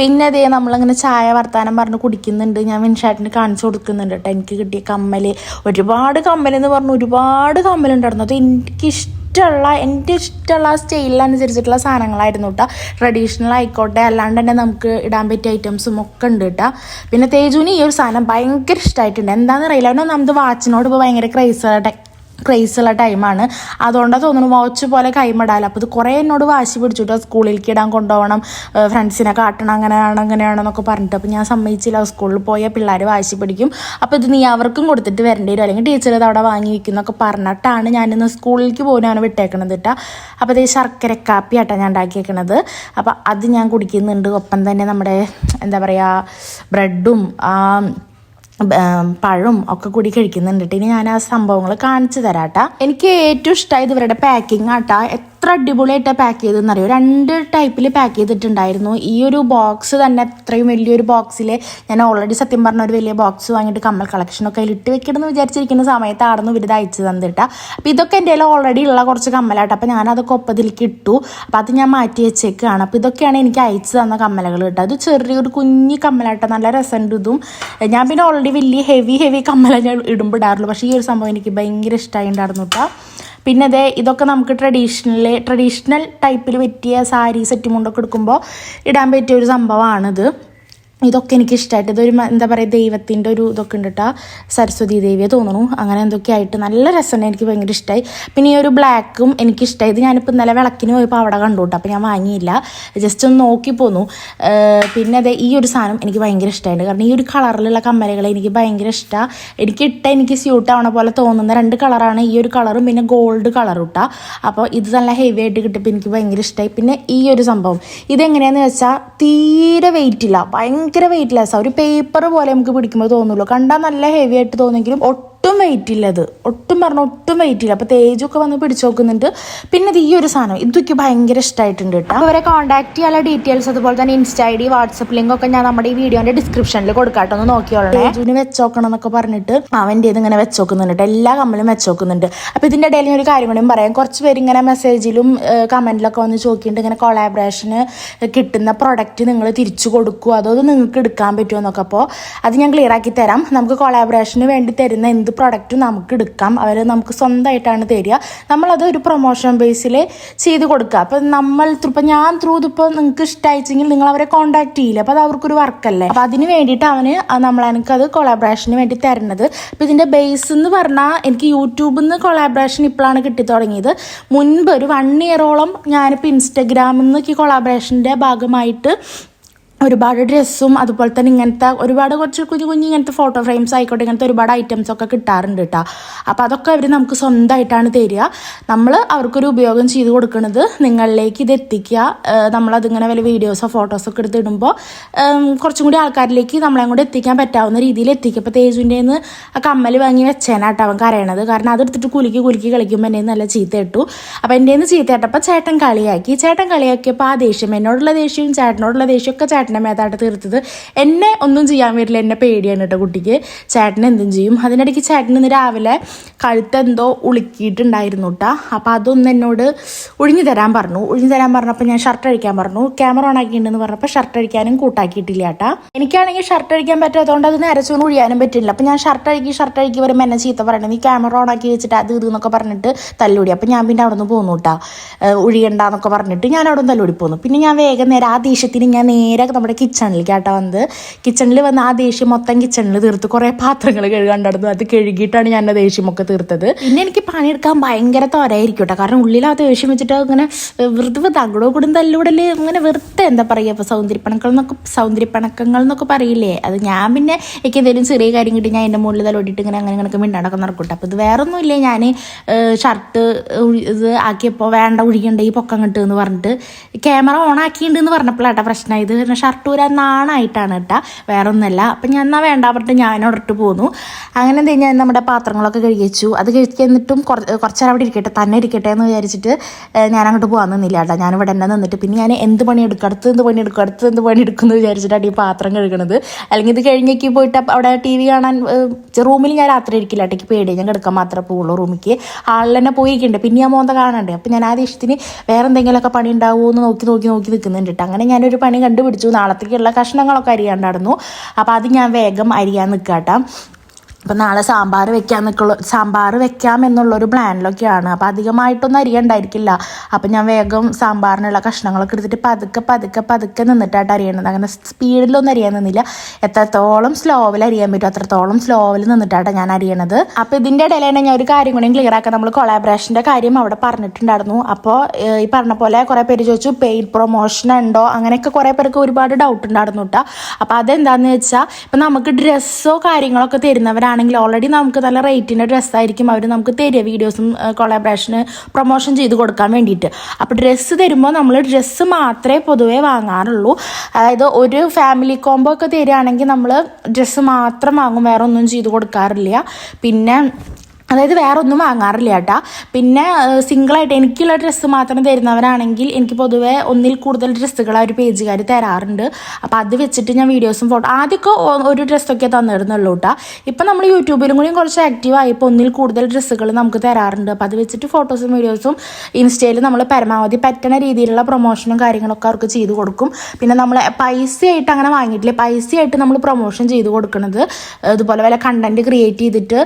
പിന്നെ അതേ നമ്മളങ്ങനെ ചായ വർത്താനം പറഞ്ഞ് കുടിക്കുന്നുണ്ട്. ഞാൻ മിൻഷാട്ടിന് കാണിച്ചു കൊടുക്കുന്നുണ്ട് കേട്ടോ എനിക്ക് കിട്ടിയ കമ്മൽ ഒരുപാട് കമ്മൽ എന്ന് പറഞ്ഞു ഒരുപാട് കമ്മൽ കമ്മലുണ്ടായിരുന്നു. അത് എനിക്ക് ഇഷ്ടമുള്ള എന്റെ ഇഷ്ടമുള്ള സ്റ്റൈലിനനുസരിച്ചിട്ടുള്ള സാധനങ്ങളായിരുന്നു കേട്ടോ ട്രഡീഷണൽ ആയിക്കോട്ടെ അല്ലാണ്ട് തന്നെ നമുക്ക് ഇടാൻ പറ്റിയ ഐറ്റംസും ഒക്കെ ഉണ്ട് കേട്ടോ പിന്നെ തേജുവിന് ഈ ഒരു സാധനം ഭയങ്കര ഇഷ്ടമായിട്ടുണ്ട് എന്താണെന്ന് അറിയില്ല. നമുക്ക് വാച്ചിനോട് ഇപ്പോൾ ഭയങ്കര ക്രൈസ് ക്രൈസുള്ള ടൈമാണ്. അതുകൊണ്ടാണ് തോന്നുന്നു വാച്ച് പോലെ കൈമിടാലോ അപ്പോൾ ഇത് കുറേ എന്നോട് വാശി പിടിച്ചിട്ടോ സ്കൂളിലേക്ക് ഇടാൻ കൊണ്ടുപോകണം ഫ്രണ്ട്സിനെ കാട്ടണം അങ്ങനെയാണ് അങ്ങനെയാണെന്നൊക്കെ പറഞ്ഞിട്ട്. അപ്പോൾ ഞാൻ സമ്മതിച്ചില്ല. സ്കൂളിൽ പോയ പിള്ളേർ വാശി പിടിക്കും. അപ്പോൾ ഇത് നീ അവർക്കും കൊടുത്തിട്ട് വരേണ്ടി വരും. അല്ലെങ്കിൽ ടീച്ചർ ഇത് അവിടെ വാങ്ങി വെക്കുന്നൊക്കെ പറഞ്ഞിട്ടാണ് ഞാനിന്ന് സ്കൂളിലേക്ക് പോകാനാണ് വിട്ടേക്കണത് കേട്ടോ അപ്പോൾ ഇത് ശർക്കര കാപ്പിയാട്ടോ ഞാൻ ഉണ്ടാക്കിയേക്കണത്. അപ്പോൾ അത് ഞാൻ കുടിക്കുന്നുണ്ട്. ഒപ്പം തന്നെ നമ്മുടെ എന്താ പറയുക ബ്രെഡും പഴവും ഒക്കെ കൂടി കഴിക്കുന്നുണ്ട്. ഇനി ഞാൻ ആ സംഭവങ്ങൾ കാണിച്ചു തരാട്ടാ. എനിക്ക് ഏറ്റവും ഇഷ്ടമായത് ഇവരുടെ പാക്കിംഗ് ആട്ടാ. എത്ര അടിപൊളിയായിട്ട് പാക്ക് ചെയ്തതെന്നറിയോ? രണ്ട് ടൈപ്പിൽ പാക്ക് ചെയ്തിട്ടുണ്ടായിരുന്നു. ഈ ഒരു ബോക്സ് തന്നെ അത്രയും വലിയൊരു ബോക്സിൽ ഞാൻ ഓൾറെഡി സത്യം പറഞ്ഞ ഒരു വലിയ ബോക്സ് വാങ്ങിയിട്ട് കമ്മൽ കളക്ഷനൊക്കെ അതിൽ ഇട്ട് വെക്കണമെന്ന് വിചാരിച്ചിരിക്കുന്ന സമയത്തായിരുന്നു ഇവരിത് അയച്ചു തന്നിട്ട്. അപ്പോൾ ഇതൊക്കെ എന്റെ കയ്യിൽ ഓൾറെഡി ഉള്ള കുറച്ച് കമ്മലാട്ടോ. അപ്പോൾ ഞാനതൊക്കെ ഒപ്പത്തിലേക്ക് ഇട്ടു. അപ്പോൾ അത് ഞാൻ മാറ്റി വെച്ചേക്കാണ്. അപ്പോൾ ഇതൊക്കെയാണ് എനിക്ക് അയച്ചു തന്ന കമ്മലകൾ കേട്ടോ. അത് ചെറിയൊരു കുഞ്ഞി കമ്മലാട്ടോ. നല്ല രസമുണ്ട് ഇതും. ഞാൻ പിന്നെ ഓൾറെഡി വലിയ ഹെവി ഹെവി കമ്മല ഞാൻ ഇടുമ്പോൾ ഇടാറുള്ളൂ. പക്ഷേ ഈ ഒരു സംഭവം എനിക്ക് ഭയങ്കര ഇഷ്ടമായി ഉണ്ടായിരുന്നു കേട്ടോ. പിന്നെ അതെ ഇതൊക്കെ നമുക്ക് ട്രഡീഷണൽ ട്രഡീഷണൽ ടൈപ്പിൽ പറ്റിയ സാരി സെറ്റ് മുണ്ടൊക്കെ എടുക്കുമ്പോൾ ഇടാൻ പറ്റിയ ഒരു സംഭവമാണിത് ഇതൊക്കെ എനിക്ക് ഇഷ്ടമായിട്ട് ഇതൊരു എന്താ പറയുക ദൈവത്തിന്റെ ഒരു ഇതൊക്കെ ഉണ്ട് കേട്ടോ സരസ്വതി ദേവിയെ തോന്നുന്നു. അങ്ങനെ എന്തൊക്കെ ആയിട്ട് നല്ല രസമാണ് എനിക്ക് ഭയങ്കര ഇഷ്ടമായി പിന്നെ ഈ ഒരു ബ്ലാക്കും എനിക്ക് ഇഷ്ടമായി ഇത് ഞാനിപ്പോൾ ഇന്നലെ വിളക്കിന് പോയപ്പോൾ അവിടെ കണ്ടു കേട്ടോ അപ്പോൾ ഞാൻ വാങ്ങിയില്ല. ജസ്റ്റ് ഒന്ന് നോക്കി പോന്നു. പിന്നെ അതെ ഈ ഒരു സാധനം എനിക്ക് ഭയങ്കര ഇഷ്ടമായിട്ട് കാരണം ഈ ഒരു കളറിലുള്ള കമ്മലുകൾ എനിക്ക് ഭയങ്കര ഇഷ്ടമാണ് എനിക്ക് ഇട്ട എനിക്ക് സ്യൂട്ട് ആവണ പോലെ തോന്നുന്ന രണ്ട് കളറാണ് ഈ ഒരു കളറും പിന്നെ ഗോൾഡ് കളറും ഇട്ടാ അപ്പോൾ ഇത് നല്ല ഹെവി ആയിട്ട് കിട്ടിയപ്പോൾ എനിക്ക് ഭയങ്കര ഇഷ്ടമായി പിന്നെ ഈ ഒരു സംഭവം. ഇതെങ്ങനെയാണെന്ന് വെച്ചാൽ തീരെ വെയിറ്റ് ഇല്ല. ഭയങ്കര വെയിറ്റ് ലെസ്സാണ് ഒരു പേപ്പർ പോലെ നമുക്ക് പിടിക്കുമ്പോൾ തോന്നുള്ളൂ. കണ്ടാൽ നല്ല ഹെവി ആയിട്ട് തോന്നുമെങ്കിലും ഒട്ടും വെയിറ്റ് ഇല്ലത്. ഒട്ടും പറഞ്ഞ ഒട്ടും വെയിറ്റ് ഇല്ല. അപ്പോൾ തേജൊക്കെ വന്ന് പിടിച്ചു നോക്കുന്നുണ്ട് പിന്നെ ഈ ഒരു സാധനം ഇതൊക്കെ ഭയങ്കര ഇഷ്ടമായിട്ടുണ്ട് കേട്ടോ. അവരെ കോൺടാക്ട് ചെയ്യാനുള്ള ഡീറ്റെയിൽസ് അതുപോലെ തന്നെ insta I D WhatsApp link ഒക്കെ ഞാൻ നമ്മുടെ ഈ വീഡിയോന്റെ ഡിസ്ക്രിപ്ഷനിൽ കൊടുക്കാട്ടോ ഒന്ന് നോക്കിയോളാം തേജുവിന് വെച്ചോക്കണം എന്നൊക്കെ പറഞ്ഞിട്ട് അവന്റെ ഇത് ഇങ്ങനെ വെച്ചോക്കുന്നുണ്ട്. എല്ലാ കമ്മലും വെച്ചോക്കുന്നുണ്ട്. അപ്പോൾ ഇതിന്റെ ഇടയിൽ ഒരു കാര്യം കൂടി പറയാം. കുറച്ച് പേര് ഇങ്ങനെ മെസ്സേജിലും കമന്റിലൊക്കെ വന്ന് ചോദിക്കുന്നുണ്ട്. ഇങ്ങനെ കൊളാബറേഷന് കിട്ടുന്ന പ്രൊഡക്റ്റ് നിങ്ങൾ തിരിച്ചു കൊടുക്കുമോ അതോ അത് നിങ്ങൾക്ക് എടുക്കാൻ പറ്റുമോ എന്നൊക്കെ. അപ്പോൾ അത് ഞാൻ ക്ലിയർ ആക്കി തരാം. നമുക്ക് കൊളാബറേഷന് വേണ്ടി തരുന്ന എന്ത് പ്രൊഡക്റ്റും നമുക്ക് എടുക്കാം അവർ നമുക്ക് സ്വന്തമായിട്ടാണ് തരിക. നമ്മളത് ഒരു പ്രൊമോഷൻ ബേസിൽ ചെയ്ത് കൊടുക്കുക. അപ്പം നമ്മൾ ഇപ്പം ഞാൻ ത്രൂ ഇതിപ്പോൾ നിങ്ങൾക്ക് ഇഷ്ടമായിച്ചെങ്കിൽ നിങ്ങൾ അവരെ കോൺടാക്ട് ചെയ്യില്ല? അപ്പോൾ അത് അവർക്കൊരു വർക്കല്ലേ അപ്പോൾ അതിന് വേണ്ടിയിട്ട് അവന് നമ്മൾ എനിക്കത് കൊളാബറേഷന് വേണ്ടി തരണത് അപ്പോൾ ഇതിന്റെ ബേസ് എന്ന് പറഞ്ഞാൽ എനിക്ക് യൂട്യൂബിൽ നിന്ന് കൊളാബറേഷൻ ഇപ്പോഴാണ് കിട്ടി തുടങ്ങിയത്. മുൻപ് ഒരു വൺ ഇയറോളം ഞാനിപ്പോൾ ഇൻസ്റ്റഗ്രാമിൽ നിന്ന് കൊളാബറേഷന്റെ ഭാഗമായിട്ട് ഒരുപാട് ഡ്രസ്സും അതുപോലെ തന്നെ ഇങ്ങനത്തെ ഒരുപാട് കുറച്ച് കുഞ്ഞു കുഞ്ഞു ഇങ്ങനത്തെ ഫോട്ടോ ഫ്രെയിംസ് ആയിക്കോട്ടെ ഇങ്ങനത്തെ ഒരുപാട് ഐറ്റംസ് ഒക്കെ കിട്ടാറുണ്ട് കേട്ടോ അപ്പോൾ അതൊക്കെ അവർ നമുക്ക് സ്വന്തമായിട്ടാണ് തരിക. നമ്മൾ അവർക്കൊരു ഉപയോഗം ചെയ്ത് കൊടുക്കുന്നത് നിങ്ങളിലേക്ക് ഇത് എത്തിക്കുക. നമ്മളതിങ്ങനെ വല്ല വീഡിയോസോ ഫോട്ടോസോ ഒക്കെ എടുത്തിടുമ്പോൾ കുറച്ചും കൂടി ആൾക്കാരിലേക്ക് നമ്മളെ കൂടെ എത്തിക്കാൻ പറ്റാവുന്ന രീതിയിൽ എത്തിക്കും അപ്പോൾ തേജുവിന്റെ നിന്ന് ആ കമ്മൽ വാങ്ങി വെച്ചേനാട്ടോ അവൻ കരയണത്. കാരണം അതെടുത്തിട്ട് കുലുക്കി കുലുക്കി കളിക്കുമ്പോൾ എന്റെ നല്ല ചീത്ത ഇട്ടു അപ്പോൾ എന്റെ നിന്ന് ചീത്ത ഇട്ടപ്പോൾ ചേട്ടൻ കളിയാക്കി. ചേട്ടൻ കളിയാക്കിയപ്പോൾ ആ ദേഷ്യം എന്നോടുള്ള ദേഷ്യവും ചേട്ടനോടുള്ള ദേഷ്യമൊക്കെ ചേട്ടന്റെ മേധാട്ട് തീർത്തത്. എന്നെ ഒന്നും ചെയ്യാൻ വരില്ല എന്നെ പേടിയാണ് കേട്ടോ കുട്ടിക്ക്. ചേട്ടൻ എന്തും ചെയ്യും. അതിനിടയ്ക്ക് ചേട്ടൻ ഇന്ന് രാവിലെ കഴുത്തെന്തോ ഉളുക്കിയിട്ടുണ്ടായിരുന്നു കേട്ടോ അപ്പോൾ അതൊന്ന് എന്നോട് ഒഴിഞ്ഞു തരാൻ പറഞ്ഞു. ഒഴിഞ്ഞു തരാൻ പറഞ്ഞപ്പോൾ ഞാൻ ഷർട്ട് അഴിക്കാൻ പറഞ്ഞു. ക്യാമറ ഓൺ ആക്കിയിട്ടുണ്ടെന്ന് പറഞ്ഞപ്പോൾ ഷർട്ട് അഴിക്കാനും കൂട്ടാക്കിയിട്ടില്ല കേട്ടാ എനിക്കാണെങ്കിൽ ഷർട്ട് അഴിക്കാൻ പറ്റാത്തതുകൊണ്ട് അത് നരച്ചുകൊണ്ട് ഒഴിയാനും പറ്റില്ല. അപ്പോൾ ഞാൻ ഷർട്ട് അഴിക്കി ഷർട്ട് അഴിക്കി വരുമ്പോൾ എന്നെ ചീത്ത പറയണം നീ ക്യാമറ ഓൺ ആക്കി വെച്ചിട്ട് അത് ഇത് എന്നൊക്കെ പറഞ്ഞിട്ട് തല്ലുടി. അപ്പോൾ ഞാൻ പിന്നെ അവിടെ നിന്ന് പോന്നു കേട്ടാ ഒഴിയണ്ടെന്നൊക്കെ പറഞ്ഞിട്ട് ഞാൻ അവിടെ നിന്ന് തല്ലുടി പോന്നു. പിന്നെ ഞാൻ വേഗം നേരെ ആ ദേഷ്യത്തിന് ഞാൻ നേരെ നമ്മുടെ കിച്ചണിലേക്ക് കേട്ടോ വന്നത്. കിച്ചണിൽ വന്ന് ആ ദേഷ്യം മൊത്തം കിച്ചണിൽ തീർത്ത് കുറേ പാത്രങ്ങൾ കഴുകണ്ടായിരുന്നു അത് കഴുകിയിട്ടാണ് ഞാൻ ആ ദേഷ്യമൊക്കെ തീർത്തത്. പിന്നെ എനിക്ക് പണിയെടുക്കാൻ ഭയങ്കര തോരായിരിക്കും കേട്ടോ കാരണം ഉള്ളിൽ ആ ദേഷ്യം വെച്ചിട്ട് ഇങ്ങനെ വെറുതെ അങ്ങോട്ടോ കൂടും തല്ലൂടൽ ഇങ്ങനെ വെറുതെ എന്താ പറയുക ഇപ്പോൾ സൗന്ദര്യപ്പണക്കൾ എന്നൊക്കെ സൗന്ദര്യപ്പണക്കങ്ങൾ എന്നൊക്കെ പറയില്ലേ? അത് ഞാൻ പിന്നെ എനിക്ക് എന്തെങ്കിലും ചെറിയ കാര്യം കിട്ടി ഞാൻ എന്റെ മുകളിൽ തലോടിയിട്ട് ഇങ്ങനെ അങ്ങനെ ഇങ്ങനെ മിണ്ടാടൊക്കെ നടക്കൂട്ടെ. അപ്പോൾ ഇത് വേറെ ഒന്നുമില്ല ഞാൻ ഷർട്ട് ഇത് ആക്കിയപ്പോൾ വേണ്ട ഒഴിക്കണ്ട ഈ പൊക്കം കിട്ടുമെന്ന് പറഞ്ഞിട്ട്. ക്യാമറ ഓൺ ആക്കിയിട്ടുണ്ടെന്ന് പറഞ്ഞപ്പോഴാട്ടോ പ്രശ്നമായത് കാരണം ഷർട്ട് ഊരാൻ നാണായിട്ടാണ് കേട്ടോ. വേറെ ഒന്നല്ല അപ്പം ഞാൻ എന്നാൽ വേണ്ട പറഞ്ഞിട്ട് ഞാൻ ഇട്ട് പോന്നു. അങ്ങനെ എന്തെങ്കിലും ഞാൻ നമ്മുടെ പാത്രങ്ങളൊക്കെ കഴുകി വെച്ചു അത് കഴിക്കുന്നിട്ടും കുറച്ച് കുറച്ചേരം അവിടെ ഇരിക്കട്ടെ തന്നെ ഇരിക്കട്ടെ എന്ന് വിചാരിച്ചിട്ട് ഞാൻ അങ്ങോട്ട് പോകാൻ നിന്നില്ല കേട്ടോ. ഞാൻ ഇവിടെ തന്നെ നിന്നിട്ട് പിന്നെ ഞാൻ എന്ത് പണി എടുക്കും അടുത്ത് എന്ത് പണി എടുക്കും അടുത്ത് എന്ത് പണി എന്ന് വിചാരിച്ചിട്ടാണ് ഈ പാത്രം കഴുകണത്. അല്ലെങ്കിൽ ഇത് കഴിഞ്ഞേക്ക് പോയിട്ട് അവിടെ ടി വി കാണാൻ റൂമിൽ ഞാൻ രാത്രി ഇരിക്കില്ല കേട്ടോ. പേടി ഞാൻ കിടക്കാൻ മാത്രമേ പോവുള്ളൂ റൂമിക്ക്. ഹാളിൽ തന്നെ പോയിരിക്കണ്ടേ പിന്നെ ഞാൻ മോന്ത കാണണ്ടേ. അപ്പം ഞാൻ ആ ദേഷ്യത്തിന് വേറെ എന്തെങ്കിലുമൊക്കെ പണി ഉണ്ടാവുമോ എന്ന് നോക്കി നോക്കി നോക്കി നിൽക്കുന്നുണ്ട് അങ്ങനെ ഞാനൊരു പണി കണ്ടുപിടിച്ചു. നാളത്തേക്കുള്ള കഷ്ണങ്ങളൊക്കെ അരിയാണ്ടായിരുന്നു. അപ്പോൾ അത് ഞാൻ വേഗം അരിയാൻ നിൽക്കാട്ടോ അപ്പം നാളെ സാമ്പാർ വെക്കാൻ നിൽക്കുള്ള സാമ്പാർ വെക്കാം എന്നുള്ളൊരു പ്ലാനിലൊക്കെയാണ്. അപ്പം അധികമായിട്ടൊന്നും അരിയണ്ടായിരിക്കില്ല. അപ്പം ഞാൻ വേഗം സാമ്പാറിനുള്ള കഷ്ണങ്ങളൊക്കെ എടുത്തിട്ട് പതുക്കെ പതുക്കെ പതുക്കെ നിന്നിട്ടായിട്ട് അരിയണത്. അങ്ങനെ സ്പീഡിലൊന്നും അരിയാൻ നിന്നില്ല. എത്രത്തോളം സ്ലോവിൽ അരിയാൻ പറ്റും അത്രത്തോളം സ്ലോവിൽ നിന്നിട്ടാണ് ഞാൻ അരിയണത്. അപ്പോൾ ഇതിന്റെ ഇടയിലാണ് ഞാൻ ഒരു കാര്യം കൂടി ക്ലിയർ ആക്കാൻ നമ്മൾ കൊളാബറേഷന്റെ കാര്യം അവിടെ പറഞ്ഞിട്ടുണ്ടായിരുന്നു. അപ്പോൾ ഈ പറഞ്ഞ പോലെ കുറേ പേര് ചോദിച്ചു പെയ്ഡ് പ്രൊമോഷൻ ഉണ്ടോ? അങ്ങനെയൊക്കെ കുറേ പേർക്ക് ഒരുപാട് ഡൗട്ട് ഉണ്ടായിരുന്നു കേട്ടോ അപ്പോൾ അതെന്താണെന്ന് വെച്ചാൽ ഇപ്പം നമുക്ക് ഡ്രസ്സോ കാര്യങ്ങളൊക്കെ തരുന്നവരാണെങ്കിൽ ഓൾറെഡി നമുക്ക് നല്ല റേറ്റിന്റെ ഡ്രസ്സായിരിക്കും അവർ നമുക്ക് തരിക വീഡിയോസും കൊളാബറേഷന് പ്രൊമോഷൻ ചെയ്ത് കൊടുക്കാൻ വേണ്ടിയിട്ട്. അപ്പോൾ ഡ്രസ്സ് തരുമ്പോൾ നമ്മൾ ഡ്രസ്സ് മാത്രമേ പൊതുവേ വാങ്ങാറുള്ളൂ. അതായത് ഒരു ഫാമിലി കോംബോ ഒക്കെ തരികയാണെങ്കിൽ നമ്മൾ ഡ്രസ്സ് മാത്രം വാങ്ങും വേറെ ഒന്നും ചെയ്ത് കൊടുക്കാറില്ല. പിന്നെ അതായത് വേറെ ഒന്നും വാങ്ങാറില്ല കേട്ടാ. പിന്നെ സിംഗിളായിട്ട് എനിക്കുള്ള ഡ്രസ്സ് മാത്രം തരുന്നവരാണെങ്കിൽ എനിക്ക് പൊതുവെ ഒന്നിൽ കൂടുതൽ ഡ്രസ്സുകൾ ആ ഒരു പേജുകാർ തരാറുണ്ട്. അപ്പോൾ അത് വെച്ചിട്ട് ഞാൻ വീഡിയോസും ഫോട്ടോ ആദ്യമൊക്കെ ഒരു ഡ്രസ്സൊക്കെ തന്നിരുന്നുള്ളൂ കേട്ടോ. ഇപ്പം നമ്മൾ യൂട്യൂബിലും കൂടി കുറച്ച് ആക്റ്റീവ് ആയപ്പോൾ ഒന്നിൽ കൂടുതൽ ഡ്രസ്സുകൾ നമുക്ക് തരാറുണ്ട്. അപ്പോൾ അത് വെച്ചിട്ട് ഫോട്ടോസും വീഡിയോസും ഇൻസ്റ്റയിൽ നമ്മൾ പരമാവധി പറ്റണ രീതിയിലുള്ള പ്രൊമോഷനും കാര്യങ്ങളൊക്കെ അവർക്ക് ചെയ്ത് കൊടുക്കും. പിന്നെ നമ്മൾ പൈസയായിട്ട് അങ്ങനെ വാങ്ങിയിട്ടില്ല. പൈസയായിട്ട് നമ്മൾ പ്രൊമോഷൻ ചെയ്ത് കൊടുക്കുന്നത് ഇതുപോലെ വല്ല കണ്ടന്റ് ക്രിയേറ്റ് ചെയ്തിട്ട്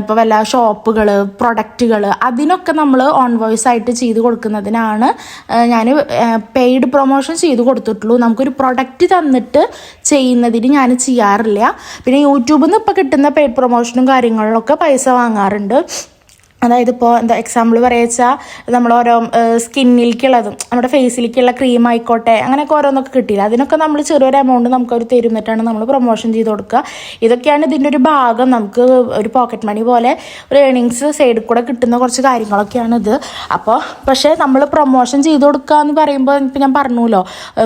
ഇപ്പോൾ വല്ല ഷോപ്പുകൾ പ്രൊഡക്റ്റുകൾ അതിനൊക്കെ നമ്മൾ ഓൺ വോയിസ് ആയിട്ട് ചെയ്ത് കൊടുക്കുന്നതിനാണ് ഞാൻ പെയ്ഡ് പ്രൊമോഷൻ ചെയ്ത് കൊടുത്തിട്ടുള്ളൂ. നമുക്കൊരു പ്രൊഡക്റ്റ് തന്നിട്ട് ചെയ്യുന്നതിന് ഞാൻ ചെയ്യാറില്ല. പിന്നെ യൂട്യൂബിൽ നിന്ന് ഇപ്പോൾ കിട്ടുന്ന പെയ്ഡ് പ്രൊമോഷനും കാര്യങ്ങളിലൊക്കെ പൈസ വാങ്ങാറുണ്ട്. അതായത് ഇപ്പോൾ എന്താ എക്സാമ്പിൾ പറയുക നമ്മൾ ഓരോ സ്കിന്നിലേക്കുള്ളതും നമ്മുടെ ഫേസിലേക്കുള്ള ക്രീം ആയിക്കോട്ടെ അങ്ങനെയൊക്കെ ഓരോന്നൊക്കെ കിട്ടിയില്ല? അതിനൊക്കെ നമ്മൾ ചെറിയൊരു എമൗണ്ട് നമുക്ക് അവർ തരുന്നിട്ടാണ് നമ്മൾ പ്രൊമോഷൻ ചെയ്ത് കൊടുക്കുക. ഇതൊക്കെയാണ് ഇതിന്റെ ഒരു ഭാഗം. നമുക്ക് ഒരു പോക്കറ്റ് മണി പോലെ ഒരു ഏണിങ്സ് സൈഡിൽ കൂടെ കിട്ടുന്ന കുറച്ച് കാര്യങ്ങളൊക്കെയാണ് ഇത് അപ്പോൾ പക്ഷേ നമ്മൾ പ്രൊമോഷൻ ചെയ്ത് കൊടുക്കുക എന്ന് പറയുമ്പോൾ ഇപ്പം ഞാൻ പറഞ്ഞല്ലോ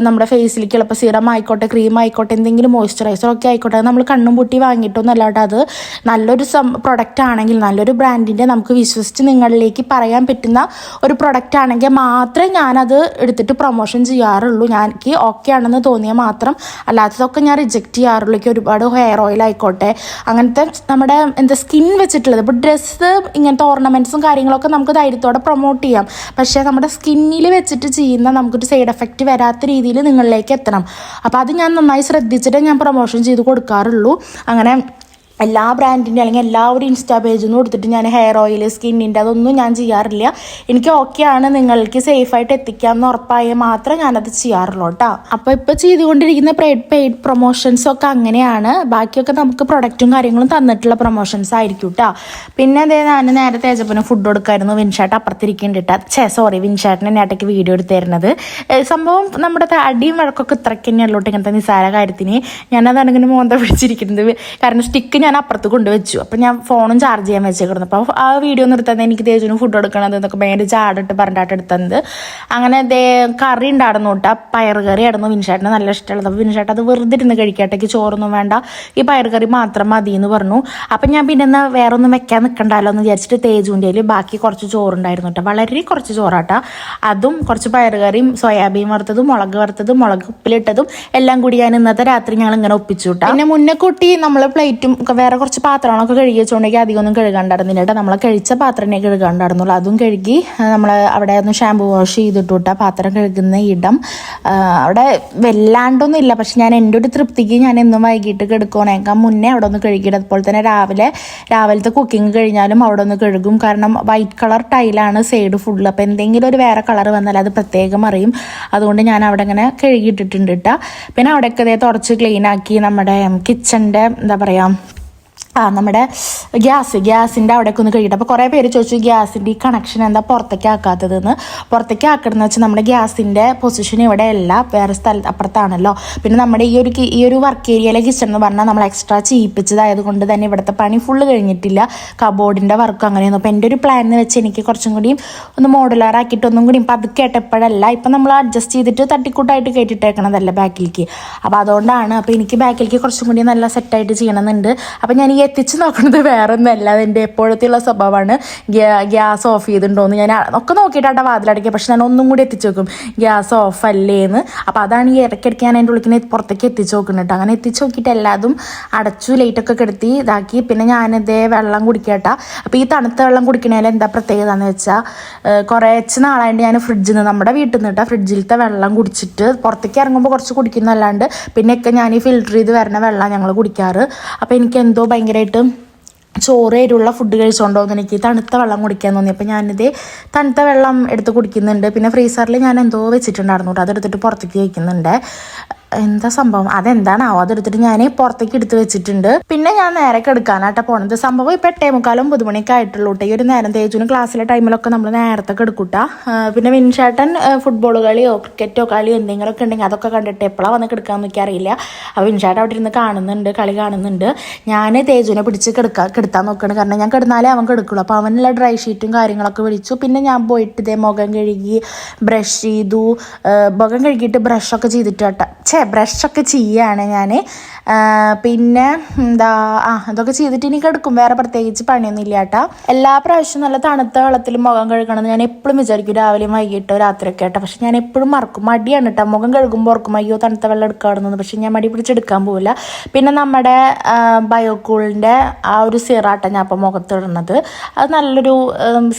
നമ്മുടെ ഫേസിലേക്കുള്ള ഇപ്പോൾ സിറം ആയിക്കോട്ടെ ക്രീം ആയിക്കോട്ടെ എന്തെങ്കിലും മോയ്സ്ചറൈസർ ഒക്കെ ആയിക്കോട്ടെ നമ്മൾ കണ്ണും പൂട്ടി വാങ്ങിയിട്ടൊന്നും അല്ലാണ്ട് അത്. നല്ലൊരു സം പ്രൊഡക്റ്റ് ആണെങ്കിൽ നല്ലൊരു ബ്രാൻഡിന്റെ നമുക്ക് വിശ്വസിച്ച് നിങ്ങളിലേക്ക് പറയാൻ പറ്റുന്ന ഒരു പ്രൊഡക്റ്റ് ആണെങ്കിൽ മാത്രമേ ഞാനത് എടുത്തിട്ട് പ്രൊമോഷൻ ചെയ്യാറുള്ളൂ. എനിക്ക് ഓക്കെ ആണെന്ന് തോന്നിയാൽ മാത്രം. അല്ലാത്തതൊക്കെ ഞാൻ റിജക്റ്റ് ചെയ്യാറുള്ളൂ. എനിക്ക് ഒരുപാട് ഹെയർ ഓയിൽ ആയിക്കോട്ടെ. അങ്ങനത്തെ നമ്മുടെ എന്താ സ്കിൻ വെച്ചിട്ടുള്ളത്. ഇപ്പോൾ ഡ്രസ്സ് ഇങ്ങനത്തെ ഓർണമെന്റ്സും കാര്യങ്ങളൊക്കെ നമുക്ക് ധൈര്യത്തോടെ പ്രൊമോട്ട് ചെയ്യാം. പക്ഷേ നമ്മുടെ സ്കിന്നിൽ വെച്ചിട്ട് ചെയ്യുന്ന നമുക്കൊരു സൈഡ് എഫക്റ്റ് വരാത്ത രീതിയിൽ നിങ്ങളിലേക്ക് എത്തണം. അപ്പോൾ അത് ഞാൻ നന്നായി ശ്രദ്ധിച്ചിട്ടേ ഞാൻ പ്രൊമോഷൻ ചെയ്ത് കൊടുക്കാറുള്ളൂ. അങ്ങനെ എല്ലാ ബ്രാൻഡിന്റെ അല്ലെങ്കിൽ എല്ലാ ഒരു ഇൻസ്റ്റാ പേജിൽ നിന്ന് കൊടുത്തിട്ട് ഞാൻ ഹെയർ ഓയിൽ സ്കിന്നിന്റെ അതൊന്നും ഞാൻ ചെയ്യാറില്ല. എനിക്ക് ഓക്കെയാണ് നിങ്ങൾക്ക് സേഫായിട്ട് എത്തിക്കാമെന്ന് ഉറപ്പായ മാത്രം ഞാനത് ചെയ്യാറുള്ളൂ കേട്ടോ. അപ്പോൾ ഇപ്പോൾ ചെയ്തുകൊണ്ടിരിക്കുന്ന പെയ്ഡ് പെയ്ഡ് പ്രൊമോഷൻസ് ഒക്കെ അങ്ങനെയാണ്. ബാക്കിയൊക്കെ നമുക്ക് പ്രൊഡക്റ്റും കാര്യങ്ങളും തന്നിട്ടുള്ള പ്രൊമോഷൻസ് ആയിരിക്കും കേട്ടോ. പിന്നെ അതേ ഞാൻ നേരെ തേജപ്പന് ഫുഡ് കൊടുക്കായിരുന്നു വിൻഷാട്ട് അപ്പുറത്തിരിക്കുന്നുണ്ട് കേട്ടോ. ഛേ സോറി വിൻഷാട്ടിനെ നേട്ടയ്ക്ക് വീഡിയോ എടുത്ത് തരുന്നത്. സംഭവം നമ്മുടെ അടിയും വഴക്കൊക്കെ ഇത്രയ്ക്ക് തന്നെയുള്ളൂ ഇങ്ങനത്തെ നിസ്സാര കാര്യത്തിന്. ഞാനതാണ് ഇങ്ങനെ മോന്ത പിടിച്ചിരിക്കുന്നത്. കാരണം സ്റ്റിക്ക് ഞാൻ അപ്പുറത്ത് കൊണ്ടുവച്ചു. അപ്പം ഞാൻ ഫോണും ചാർജ് ചെയ്യാൻ വെച്ചേക്കിടുന്നു അപ്പോൾ ആ വീഡിയോ നിർത്താതെ എനിക്ക് തേജുന് ഫുഡ് കൊടുക്കണത് എന്നൊക്കെ ഭയങ്കര ചാടിട്ട് പറഞ്ഞിട്ട് എടുത്തത്. അങ്ങനെ ദേ കറി ഉണ്ടായിരുന്നു കേട്ടോ പയർ കറി ആയിരുന്നു വിൻഷേട്ടന് നല്ല ഇഷ്ടമുള്ളത്. അപ്പോൾ വിൻഷാട്ട് അത് വെറുതെ ഇരുന്ന് കഴിക്കട്ടേക്ക് ചോറൊന്നും വേണ്ട. ഈ പയർ കറി മാത്രം മതി എന്ന് പറഞ്ഞു. അപ്പം ഞാൻ പിന്നെ എന്നാൽ വേറെ ഒന്നും വെക്കാൻ നിൽക്കണ്ടല്ലോ എന്ന് വിചാരിച്ചിട്ട് കയ്യിൽ ബാക്കി കുറച്ച് ചോറുണ്ടായിരുന്നു കേട്ടോ വളരെ കുറച്ച് ചോറാട്ടാ അതും കുറച്ച് പയർ കറിയും സോയാബീൻ വറുത്തതും മുളക് വറുത്തതും മുളക് ഉപ്പിലിട്ടതും എല്ലാം കൂടി ഞാൻ ഇന്നത്തെ രാത്രി ഞങ്ങൾ ഇങ്ങനെ ഒപ്പിച്ചു കേട്ടോ പിന്നെ മുന്നേ കൂട്ടി നമ്മൾ പ്ലേറ്റും വേറെ കുറച്ച് പാത്രങ്ങളൊക്കെ കഴുകി വെച്ചുകൊണ്ടെങ്കിൽ അധികം ഒന്നും കഴുകാണ്ടായിരുന്നില്ല കേട്ടോ. നമ്മൾ കഴിച്ച പാത്രമേ കഴുകാണ്ടായിരുന്നുള്ളൂ. അതും കഴുകി നമ്മൾ അവിടെ ഒന്ന് ഷാമ്പു വാഷ് ചെയ്തിട്ട് വിട്ട പാത്രം കഴുകുന്ന ഇടം. അവിടെ വല്ലാണ്ടൊന്നും ഇല്ല പക്ഷെ ഞാൻ എന്റെ ഒരു തൃപ്തിക്ക് ഞാൻ എന്നും വൈകിട്ട് കിടക്കണേക്കാൾ മുന്നേ അവിടെ ഒന്ന് കഴുകിയിട്ട് അതുപോലെ തന്നെ രാവിലെ രാവിലത്തെ കുക്കിംഗ് കഴിഞ്ഞാലും അവിടെ ഒന്ന് കഴുകും. കാരണം വൈറ്റ് കളർ ടൈലാണ് സൈഡ് ഫുള്ള് അപ്പോൾ എന്തെങ്കിലും ഒരു വേറെ കളർ വന്നാൽ അത് പ്രത്യേകം അറിയും. അതുകൊണ്ട് ഞാൻ അവിടെ ഇങ്ങനെ കഴുകിയിട്ടിട്ടുണ്ട് കേട്ടോ. പിന്നെ അവിടെയൊക്കെ ഇതേ തുടച്ച് ക്ലീൻ ആക്കി നമ്മുടെ കിച്ചന്റെ എന്താ പറയുക ആ നമ്മുടെ ഗ്യാസ് ഗ്യാസിന്റെ അവിടേക്ക് ഒന്ന് കഴിയട്ടെ. അപ്പോൾ കുറേ പേര് ചോദിച്ചു ഗ്യാസിന്റെ ഈ കണക്ഷൻ എന്താ പുറത്തേക്ക് ആക്കാത്തതെന്ന് പുറത്തേക്ക് ആക്കണമെന്ന് വെച്ചാൽ നമ്മുടെ ഗ്യാസിന്റെ പൊസിഷൻ ഇവിടെ അല്ല വേറെ സ്ഥലത്ത് അപ്പുറത്താണല്ലോ. പിന്നെ നമ്മുടെ ഈ ഒരു ഈ ഒരു വർക്ക് ഏരിയയിലെ കിച്ചൺ എന്ന് പറഞ്ഞാൽ നമ്മൾ എക്സ്ട്രാ ചീപ്പിച്ചതായത് കൊണ്ട് തന്നെ ഇവിടുത്തെ പണി ഫുള്ള് കഴിഞ്ഞിട്ടില്ല. കബോർഡിന്റെ വർക്ക് അങ്ങനെയൊന്നും. അപ്പോൾ എന്റെ ഒരു പ്ലാൻ എന്ന് വെച്ച് എനിക്ക് കുറച്ചും കൂടിയും ഒന്ന് മോഡുലാർ ആക്കിയിട്ട് ഒന്നും കൂടി പതുക്കെ കേട്ടപ്പോഴല്ല ഇപ്പം നമ്മൾ അഡ്ജസ്റ്റ് ചെയ്തിട്ട് തട്ടിക്കൂട്ടായിട്ട് കയറ്റിട്ടേക്കണതല്ല ബാക്കിലേക്ക് അപ്പോൾ അതുകൊണ്ടാണ് അപ്പോൾ എനിക്ക് ബാക്കിലേക്ക് കുറച്ചും കൂടി നല്ല സെറ്റായിട്ട് ചെയ്യണമെന്നുണ്ട്. അപ്പോൾ ഞാൻ ഈ എത്തിച്ച് നോക്കുന്നത് വേറെ ഒന്നല്ല എപ്പോഴത്തെ ഉള്ള സ്വഭാവമാണ്. ഗ്യാ- ഗ്യാസ് ഓഫ് ചെയ്തിട്ടുണ്ടോയെന്ന് ഞാൻ ഒക്കെ നോക്കിയിട്ടാണ് വാതിലടക്കുക പക്ഷെ ഞാൻ ഒന്നും കൂടി എത്തിച്ച് നോക്കും. ഗ്യാസ് ഓഫ് അല്ലേ എന്ന് അപ്പോൾ അതാണ് ഈ ഇടയ്ക്കിടയ്ക്ക് ഞാൻ എന്റെ ഉള്ളിൽ പുറത്തേക്ക് എത്തിച്ച് നോക്കുന്നത് കേട്ടോ അങ്ങനെ എത്തിച്ച് നോക്കിയിട്ട് എല്ലാതും അടച്ചു ലൈറ്റൊക്കെ കെടുത്തി ഇതാക്കി. പിന്നെ ഞാനിതേ വെള്ളം കുടിക്കട്ട. അപ്പോൾ ഈ തണുത്ത വെള്ളം കുടിക്കണേൽ എന്താ പ്രത്യേകത എന്ന് വെച്ചാൽ കുറച്ച് നാളായിട്ട് ഞാൻ ഫ്രിഡ്ജിൽ നിന്ന് നമ്മുടെ വീട്ടിൽ നിന്ന് കേട്ടോ ഫ്രിഡ്ജിലത്തെ വെള്ളം കുടിച്ചിട്ട് പുറത്തേക്ക് ഇറങ്ങുമ്പോൾ കുറച്ച് കുടിക്കുന്നല്ലാണ്ട് പിന്നെയൊക്കെ ഞാൻ ഈ ഫിൽറ്റർ ചെയ്ത് വരുന്ന വെള്ളം ഞങ്ങൾ കുടിക്കാറ്. അപ്പോൾ എനിക്ക് എന്തോ ഭയങ്കരമായിട്ട് ചോറ് എരിവുള്ള ഫുഡ് കഴിച്ചുകൊണ്ടോ എന്ന് എനിക്ക് തണുത്ത വെള്ളം കുടിക്കാൻ തോന്നി. അപ്പോൾ ഞാനിത് തണുത്ത വെള്ളം എടുത്ത് കുടിക്കുന്നുണ്ട്. പിന്നെ ഫ്രീസറിൽ ഞാൻ എന്തോ വെച്ചിട്ടുണ്ടായിരുന്നു കേട്ടോ. അതെടുത്തിട്ട് പുറത്തേക്ക് വയ്ക്കുന്നുണ്ട് എന്താ സംഭവം? അതെന്താണാവോ അതെടുത്തിട്ട് ഞാൻ പുറത്തേക്ക് എടുത്ത് വെച്ചിട്ടുണ്ട്. പിന്നെ ഞാൻ നേരെ കിടക്കാനായിട്ട് പോണത്. സംഭവം ഇപ്പം എട്ടേ മുക്കാലും ഒമ്പത് മണിയൊക്കെ ആയിട്ടുള്ളൂ കേട്ടോ ഈ ഒരു നേരം തേജുന് ക്ലാസ്സിലെ ടൈമിലൊക്കെ നമ്മൾ നേരത്തെ കെടുക്കൂട്ട. പിന്നെ വിൻഷേട്ടൻ ഫുട്ബോൾ കളിയോ ക്രിക്കറ്റോ കളിയോ എന്തെങ്കിലുമൊക്കെ ഉണ്ടെങ്കിൽ അതൊക്കെ കണ്ടിട്ട് എപ്പോഴാണ് വന്ന് കെടുക്കാൻ എനിക്ക് അറിയില്ല. അപ്പോൾ വിൻഷേട്ടൻ അവിടെ ഇരുന്ന് കാണുന്നുണ്ട് കളി കാണുന്നുണ്ട്. ഞാൻ തേജുവിനെ പിടിച്ച് കെടുക്കാൻ കിടത്താൻ നോക്കുകയാണ് കാരണം ഞാൻ കിടന്നാലേ അവൻ കിടക്കുള്ളൂ. അപ്പോൾ അവനുള്ള ഡ്രൈ ഷീറ്റും കാര്യങ്ങളൊക്കെ വിളിച്ചു. പിന്നെ ഞാൻ പോയിട്ട് ഇതേ മുഖം കഴുകി ബ്രഷ് ചെയ്തു. മുഖം കഴുകിയിട്ട് ബ്രഷൊക്കെ ചെയ്തിട്ട് കേട്ടോ ഛേ ബ്രഷൊക്കെ ചെയ്യാണ് ഞാൻ പിന്നെ എന്താ ആ അതൊക്കെ ചെയ്തിട്ട് ഇനി കിടക്കും. വേറെ പ്രത്യേകിച്ച് പണിയൊന്നും ഇല്ല കേട്ടോ എല്ലാ പ്രാവശ്യവും നല്ല തണുത്ത വെള്ളത്തിൽ മുഖം കഴുകണമെന്ന് ഞാൻ എപ്പോഴും വിചാരിക്കും. രാവിലെയും വൈകിട്ടോ രാത്രിയൊക്കെ കേട്ടോ പക്ഷെ ഞാൻ എപ്പോഴും മറക്കും. മടിയാണ് കേട്ടോ മുഖം കഴുകുമ്പോൾ ഓർക്കും അയ്യോ തണുത്ത വെള്ളം എടുക്കാറുണ്ടെന്ന് പക്ഷെ ഞാൻ മടി പിടിച്ചെടുക്കാൻ പോവില്ല. പിന്നെ നമ്മുടെ ബയോകൂളിന്റെ ആ ഒരു സിറാട്ടാണ് ഞാൻ അപ്പോൾ മുഖത്തിടുന്നത് അത് നല്ലൊരു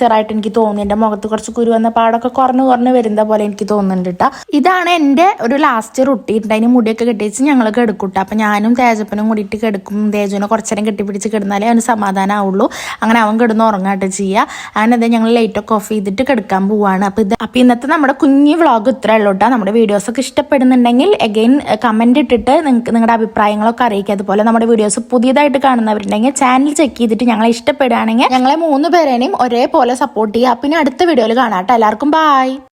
സിറായിട്ട് എനിക്ക് തോന്നി. എന്റെ മുഖത്ത് കുറച്ച് കുരു വന്ന പാടൊക്കെ കുറഞ്ഞു കുറഞ്ഞു വരുന്ന പോലെ എനിക്ക് തോന്നുന്നുണ്ട് കേട്ടോ ഇതാണ് എന്റെ ഒരു ലാസ്റ്റ് റുട്ടീൻ. അതിന് മുടിയൊക്കെ കെട്ടിച്ച് ഞങ്ങൾ കിടക്കൂട്ടോ. അപ്പം ഞാനും തേജപ്പനും കൂടിയിട്ട് കിടക്കും. തേജുവിനെ കുറച്ച് നേരം കെട്ടിപ്പിടിച്ച് കിടന്നാലേ അവന് സമാധാനം ആവുള്ളൂ അങ്ങനെ അവൻ കിടന്ന് ഉറങ്ങാട്ട് ചെയ്യുക അങ്ങനെ അത് ഞങ്ങൾ ലൈറ്റൊക്കെ ഓഫ് ചെയ്തിട്ട് കിടക്കാൻ പോവാണ്. അപ്പം ഇത് അപ്പം ഇന്നത്തെ നമ്മുടെ കുഞ്ഞി വ്ളോഗ് ഇത്രേ ഉള്ളൂ കേട്ടോ നമ്മുടെ വീഡിയോസൊക്കെ ഇഷ്ടപ്പെടുന്നുണ്ടെങ്കിൽ എഗെയിൻ കമന്റ് ഇട്ടിട്ട് നിങ്ങൾക്ക് നിങ്ങളുടെ അഭിപ്രായങ്ങളൊക്കെ അറിയിക്കുക. അതുപോലെ നമ്മുടെ വീഡിയോസ് പുതിയതായിട്ട് കാണുന്നവരുണ്ടെങ്കിൽ ചാനൽ ചെക്ക് ചെയ്തിട്ട് ഞങ്ങളെ ഇഷ്ടപ്പെടുകയാണെങ്കിൽ ഞങ്ങളെ മൂന്ന് പേരേനെയും ഒരേപോലെ സപ്പോർട്ട് ചെയ്യുക. പിന്നെ അടുത്ത വീഡിയോയിൽ കാണാം കേട്ടോ എല്ലാവർക്കും ബായ്